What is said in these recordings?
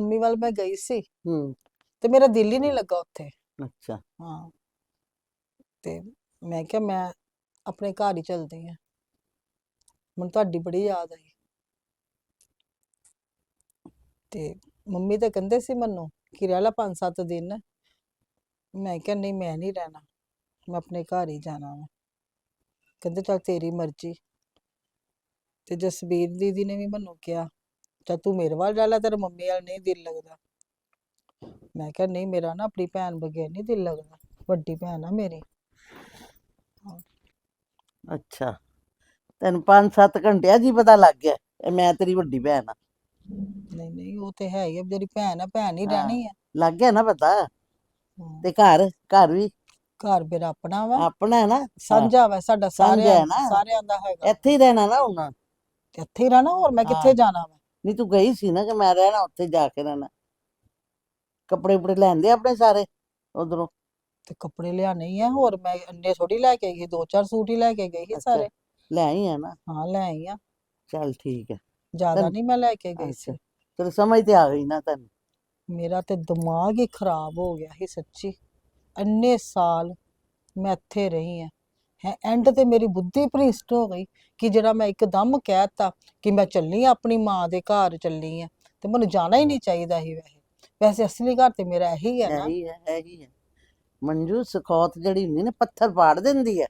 Mummy ਵੱਲ ਮੈਂ ਗਈ ਸੀ। ਹੂੰ। ਤੇ ਮੇਰਾ ਦਿਲ ਹੀ ਨਹੀਂ ਲੱਗਾ ਉੱਥੇ। ਅੱਛਾ। ਹਾਂ। ਤੇ ਮੈਂ ਕਿਹਾ ਮੈਂ ਆਪਣੇ ਘਰ ਹੀ ਚਲਦੀ ਆ ਮੈਨੂੰ ਤੁਹਾਡੀ ਬੜੀ ਯਾਦ ਆਈ। ਤੇ ਮੰਮੀ ਤਾਂ ਕਹਿੰਦੇ ਸੀ ਮੈਨੂੰ ਕਿ ਰਹਿ ਲਾ ਪੰਜ ਸੱਤ ਦਿਨ। ਮੈਂ ਕਿਹਾ ਨਹੀਂ ਮੈਂ ਨਹੀਂ ਰਹਿਣਾ। ਮੈਂ ਆਪਣੇ ਘਰ ਹੀ ਜਾਣਾ ਵਾ। ਕਹਿੰਦੇ ਚੱਲ ਤੇਰੀ ਮਰਜ਼ੀ। ਤੇ ਜਸਬੀਰ ਦੀਦੀ ਨੇ ਵੀ ਮੈਨੂੰ ਕਿਹਾ ਚੱਲ ਤੂੰ ਮੇਰੇ ਵੱਲ ਰਹਿ ਲੈ ਤੇਰੇ ਮੰਮੀ ਵੱਲ ਨਹੀਂ ਦਿਲ ਲੱਗਦਾ। ਮੈਂ ਕਿਹਾ ਨਹੀਂ ਮੇਰਾ ਨਾ ਆਪਣੀ ਭੈਣ ਬਗੈਰ ਨਹੀਂ ਦਿਲ ਲੱਗਦਾ। ਵੱਡੀ ਭੈਣ ਆ ਮੇਰੀ। ਅੱਛਾ। ਤੈਨੂੰ 5-7 ਘੰਟਿਆਂ ਹੀ ਪਤਾ ਲੱਗ ਗਿਆ ਇਹ ਮੈਂ ਤੇਰੀ ਵੱਡੀ ਭੈਣ ਆ। ਨਹੀਂ ਨਹੀਂ ਉਹ ਤੇ ਹੈ ਹੀ ਆ ਮੇਰੀ ਭੈਣ ਆ ਭੈਣ ਹੀ। ਰਹਿਣੀ ਆ। ਲੱਗ ਗਿਆ ਨਾ ਪਤਾ। ਤੇ ਘਰ ਘਰ ਵੀ? ਘਰ ਮੇਰਾ ਆਪਣਾ ਵਾ। ਆਪਣਾ ਹੈ ਨਾ? ਸਾਂਝਾ ਵਾ ਸਾਡਾ ਸਾਰਿਆਂ ਦਾ ਹੈਗਾ। ਇੱਥੇ ਹੀ ਰਹਿਣਾ ਨਾ ਹੁਣ? ਤੇ ਇੱਥੇ ਹੀ ਰਹਿਣਾ ਹੋਰ ਮੈਂ ਕਿੱਥੇ। ਜਾਣਾ ਵਾ? ਨਹੀਂ ਤੂੰ ਗਈ ਸੀ ਨਾ ਕਿ ਮੈਂ ਰਹਿਣਾ ਉੱਥੇ ਜਾ ਕੇ ਰਹਿਣਾ। ਕੱਪੜੇ ਕੁਪੜੇ ਲੈਂਦੇ ਆਪਣੇ ਸਾਰੇ ਉਧਰੋਂ? ਤੇ ਕੱਪੜੇ ਲਿਆਣੇ ਹੀ ਆ ਹੋਰ ਮੈਂ ਅੰਨੇ ਥੋੜੀ ਲੈ ਕੇ ਗਈ ਦੋ ਚਾਰ ਸੂਟ ਹੀ ਲੈ ਕੇ ਗਈ ਸੀ ਸਾਰੇ। ਲੈ ਆਈ ਆ ਨਾ? ਹਾਂ ਲੈ ਆਈ ਆ। ਚੱਲ ਠੀਕ ਹੈ ਜ਼ਿਆਦਾ ਨਹੀਂ ਮੈਂ ਲੈ ਕੇ ਗਈ ਸੀ। ਤੇਰੀ ਸਮਝ ਤੇ ਆ ਗਈ ਨਾ ਤੈਨੂੰ। ਮੇਰਾ ਤੇ ਦਿਮਾਗ ਹੀ ਖਰਾਬ ਹੋ ਗਿਆ ਸੀ ਸੱਚੀ। ਇੰਨੇ ਸਾਲ ਮੈਂ ਇੱਥੇ ਰਹੀ ਆ। ਹੈ ਐਂਡ ਤੇ ਮੇਰੀ ਬੁੱਧੀ ਭ੍ਰਿਸ਼ਟ ਹੋ ਗਈ ਕਿ ਜਿਹੜਾ ਮੈਂ ਇੱਕਦਮ ਕਹਿਤਾ ਕਿ ਮੈਂ ਚੱਲੀ ਆਂ ਆਪਣੀ ਮਾਂ ਦੇ ਘਰ ਚੱਲੀ ਆ ਤੇ ਮੈਨੂੰ ਜਾਣਾ ਹੀ ਨਹੀਂ ਚਾਹੀਦਾ ਸੀ ਵੈਸੇ। ਵੈਸੇ ਅਸਲੀ ਘਰ ਤੇ ਮੇਰਾ ਇਹੀ ਹੈ ਨਾ। ਇਹੀ ਹੈ ਇਹੀ ਹੈ। ਮੰਜੂ ਸਖੌਤ ਜਿਹੜੀ ਹੁੰਦੀ ਨਾ ਪੱਥਰ ਪਾੜ ਦਿੰਦੀ ਹੈ।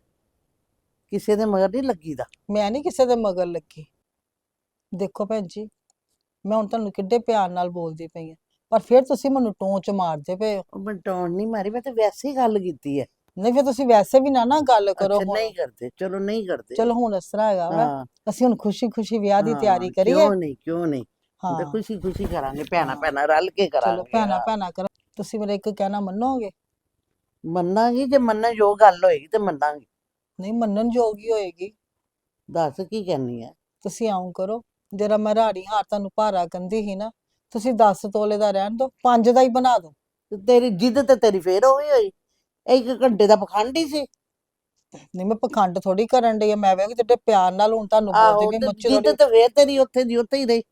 ਕਿਸੇ ਦੇ ਮਗਰ ਨਹੀਂ ਲੱਗੀਦਾ। ਮੈਂ ਨਹੀਂ ਕਿਸੇ ਦੇ ਮਗਰ ਲੱਗੀ। ਦੇਖੋ ਭੈਣ ਜੀ ਮੈਂ ਹੁਣ ਤੁਹਾਨੂੰ ਕਿੱਡੇ ਪਿਆਰ ਨਾਲ ਬੋਲਦੀ ਪਈ ਆ ਪਰ ਫਿਰ ਤੁਸੀਂ ਮੈਨੂੰ ਟੋਂਚ ਮਾਰਦੇ ਪਏ ਹੋ। ਮੈਂ ਟੌਣ ਨਹੀਂ ਮਾਰੀ ਮੈਂ ਤੇ ਵੈਸੇ ਹੀ ਗੱਲ ਕੀਤੀ ਹੈ। ਨਹੀਂ ਫਿਰ ਤੁਸੀਂ ਵੈਸੇ ਵੀ ਨਾ ਨਾ ਗੱਲ ਕਰੋ ਅੱਛਾ ਹੁਣ। ਨਹੀਂ ਕਰਦੇ। ਚਲੋ ਨਹੀਂ ਕਰਦੇ। ਚਲੋ ਹੁਣ ਇਸ ਤਰ੍ਹਾਂ ਹੈਗਾ ਵਾ। ਹਾਂ। ਅਸੀਂ ਹੁਣ ਖੁਸ਼ੀ ਖੁਸ਼ੀ ਵਿਆਹ ਦੀ ਹਾਂ, ਤਿਆਰੀ ਕਰੀਏ। ਕਿਉਂ ਨਹੀਂ ਕਿਉਂ ਨਹੀਂ? ਹਾਂ ਤੇ ਖੁਸ਼ੀ ਖੁਸ਼ੀ ਕਰਾਂਗੇ ਭੈਣਾ। ਭੈਣਾ ਰਲ ਕੇ ਚਲੋ ਕਰਾਂਗੇ। ਭੈਣਾ। ਭੈਣਾ ਕਰ। ਤੁਸੀਂ ਮੇਰਾ ਇੱਕ ਕਹਿਣਾ ਮੰਨੋਗੇ? ਮੰਨਾਂਗੀ ਜੇ ਮੰਨਣ ਜੋ ਗੱਲ ਹੋਏਗੀ ਤੇ ਮੰਨਾਂਗੀ। ਨਹੀਂ ਮੰਨਣ ਯੋਗ ਹੀ ਹੋਏਗੀ। ਦੱਸ ਕੀ ਕਹਿਣੀ ਹੈ ਤੁਸੀਂ ਆਉਂ ਕਰੋ ਜਿਹੜਾ ਮੈਂ ਰਾਣੀ ਹਾਰ ਤੁਹਾਨੂੰ ਭਾਰਾ ਕੰਦੀ ਸੀ ਨਾ ਤੁਸੀਂ 10 ਤੋਲੇ ਦਾ ਰਹਿਣ ਦਿਓ 5 ਦਾ ਹੀ ਬਣਾ ਦਿਓ। ਤੇ ਤੇਰੀ ਜਿੱਦ ਤੇ ਤੇਰੀ ਫੇਰ ਹੋਈ ਹੋਈ। ਇੱਕ ਘੰਟੇ ਦਾ ਪਖੰਡ ਹੀ ਸੀ। ਨਹੀਂ ਮੈਂ ਪਖੰਡ ਥੋੜੀ ਕਰਨ ਡਈ ਆ ਮੈਂ ਵੇਖ ਤੇ ਪਿਆਰ ਨਾਲ ਹੁਣ ਤੁਹਾਨੂੰ ਆਹੋ ਬੋਲਦੀ ਵੀ ਤੇ ਮੁੱਚ ਜਿੱਦ ਤੇ ਫੇਰ ਤੇਰੀ ਉੱਥੇ ਦੀ ਉੱਥੇ ਹੀ ਰਹੀ।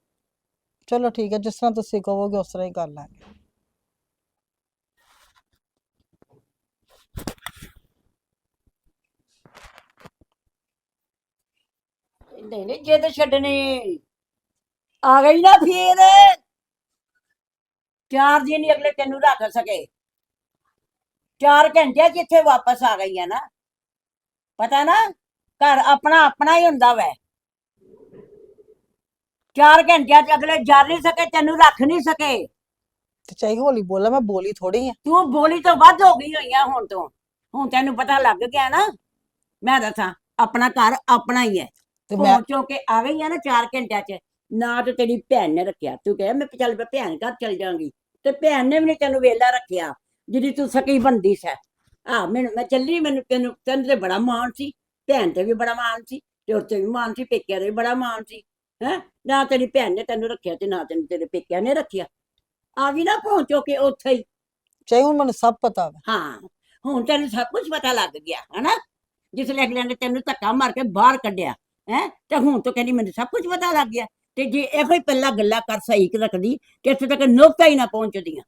ਚਲੋ ਠੀਕ ਹੈ ਜਿਸ ਤਰ੍ਹਾਂ ਤੁਸੀਂ ਕਹੋਗੇ ਉਸ ਤਰ੍ਹਾਂ ਹੀ ਕਰ ਲਾਂਗੇ। ਨਹੀਂ ਨਹੀਂ ਜਿੱਦ ਛੱਡਣੀ। ਆ ਗਈ ਨਾ ਫੇਰ। ਚਾਰ ਦਿਨ ਹੀ ਅਗਲੇ ਤੈਨੂੰ ਰੱਖ ਸਕੇ। ਚਾਰ ਘੰਟਿਆਂ ਚ ਇੱਥੇ ਵਾਪਸ ਆ ਗਈ ਹੈ ਨਾ। ਪਤਾ ਨਾ ਘਰ ਆਪਣਾ ਆਪਣਾ ਹੀ ਹੁੰਦਾ ਵੈ। ਚਾਰ ਘੰਟਿਆਂ ਚ ਅਗਲੇ ਜਰ ਨਹੀਂ ਸਕੇ ਤੈਨੂੰ ਰੱਖ ਨਹੀਂ ਸਕੇ। ਤੇ ਚਾਹੀ ਹੌਲੀ ਬੋਲਾ ਮੈਂ ਬੋਲੀ ਥੋੜੀ ਆ। ਤੂੰ ਬੋਲੀ ਤੋਂ ਵੱਧ ਹੋ ਗਈ ਹੋਈ ਆ ਹੁਣ ਤੋਂ। ਹੁਣ ਤੈਨੂੰ ਪਤਾ ਲੱਗ ਗਿਆ ਨਾ ਮੈਂ ਦੱਸਾਂ ਆਪਣਾ ਘਰ ਆਪਣਾ ਹੀ ਹੈ ਤੇ ਮੈਂ ਪਹੁੰਚੋ ਕੇ ਆ ਗਈ ਆ ਨਾ 4 ਘੰਟਿਆਂ ਚ ਨਾ ਤੇ ਤੇਰੀ ਭੈਣ ਨੇ ਰੱਖਿਆ। ਤੂੰ ਕਹੇ ਮੈਂ ਚੱਲ ਮੈਂ ਭੈਣ ਘਰ ਚਲ ਜਾਾਂਗੀ। ਤੇ ਭੈਣ ਨੇ ਵੀ ਨੀ ਤੈਨੂੰ ਵੇਲਾ ਰੱਖਿਆ। ਜਿਹੜੀ ਤੂੰ ਸਕੀ ਬੰਦੀ ਸੈ। ਆ ਮੈਨੂੰ ਮੈਂ ਚੱਲੀ ਮੈਨੂੰ ਤੈਨੂੰ ਤੈਨੂੰ ਤੇ ਬੜਾ ਮਾਣ ਸੀ ਭੈਣ ਤੇ ਵੀ ਬੜਾ ਮਾਣ ਸੀ ਤੇ ਉੱਤੇ ਵੀ ਮਾਣ ਸੀ ਪੇਕਿਆਂ ਤੇ ਵੀ ਬੜਾ ਮਾਣ ਸੀ ਹੈ? ਨਾ ਤੇਰੀ ਭੈਣ ਨੇ ਤੈਨੂੰ ਰੱਖਿਆ ਤੇ ਨਾ ਤੈਨੂੰ ਤੇਰੇ ਪੇਕਿਆਂ ਨੇ ਰੱਖਿਆ। ਆ ਗਈ ਨਾ ਪਹੁੰਚੋ ਕੇ ਉੱਥੇ ਹੀ। ਚਾਹੀ ਹੁਣ ਮੈਨੂੰ ਸਭ ਪਤਾ ਵਾ। ਹਾਂ ਹੁਣ ਤੈਨੂੰ ਸਭ ਕੁਝ ਪਤਾ ਲੱਗ ਗਿਆ ਹਨਾ? ਜਿਸ ਲਈ ਅਗਲਿਆਂ ਨੇ ਤੈਨੂੰ ਧੱਕਾ ਮਾਰ ਕੇ ਬਾਹਰ ਕੱਢਿਆ ਹੈ? ਤੇ ਹੁਣ ਤੋਂ ਕਹਿੰਦੀ ਮੈਨੂੰ ਸਭ ਕੁਝ ਪਤਾ ਲੱਗ ਗਿਆ ਤੇ ਜੇ ਇਹੋ ਹੀ ਪਹਿਲਾਂ ਗੱਲਾਂ ਕਰ ਸਹੀ ਕਿ ਰੱਖਦੀ ਕਿ ਇੱਥੇ ਤੱਕ ਨੁਕਤਾ ਹੀ ਨਾ ਪਹੁੰਚਦੀਆਂ।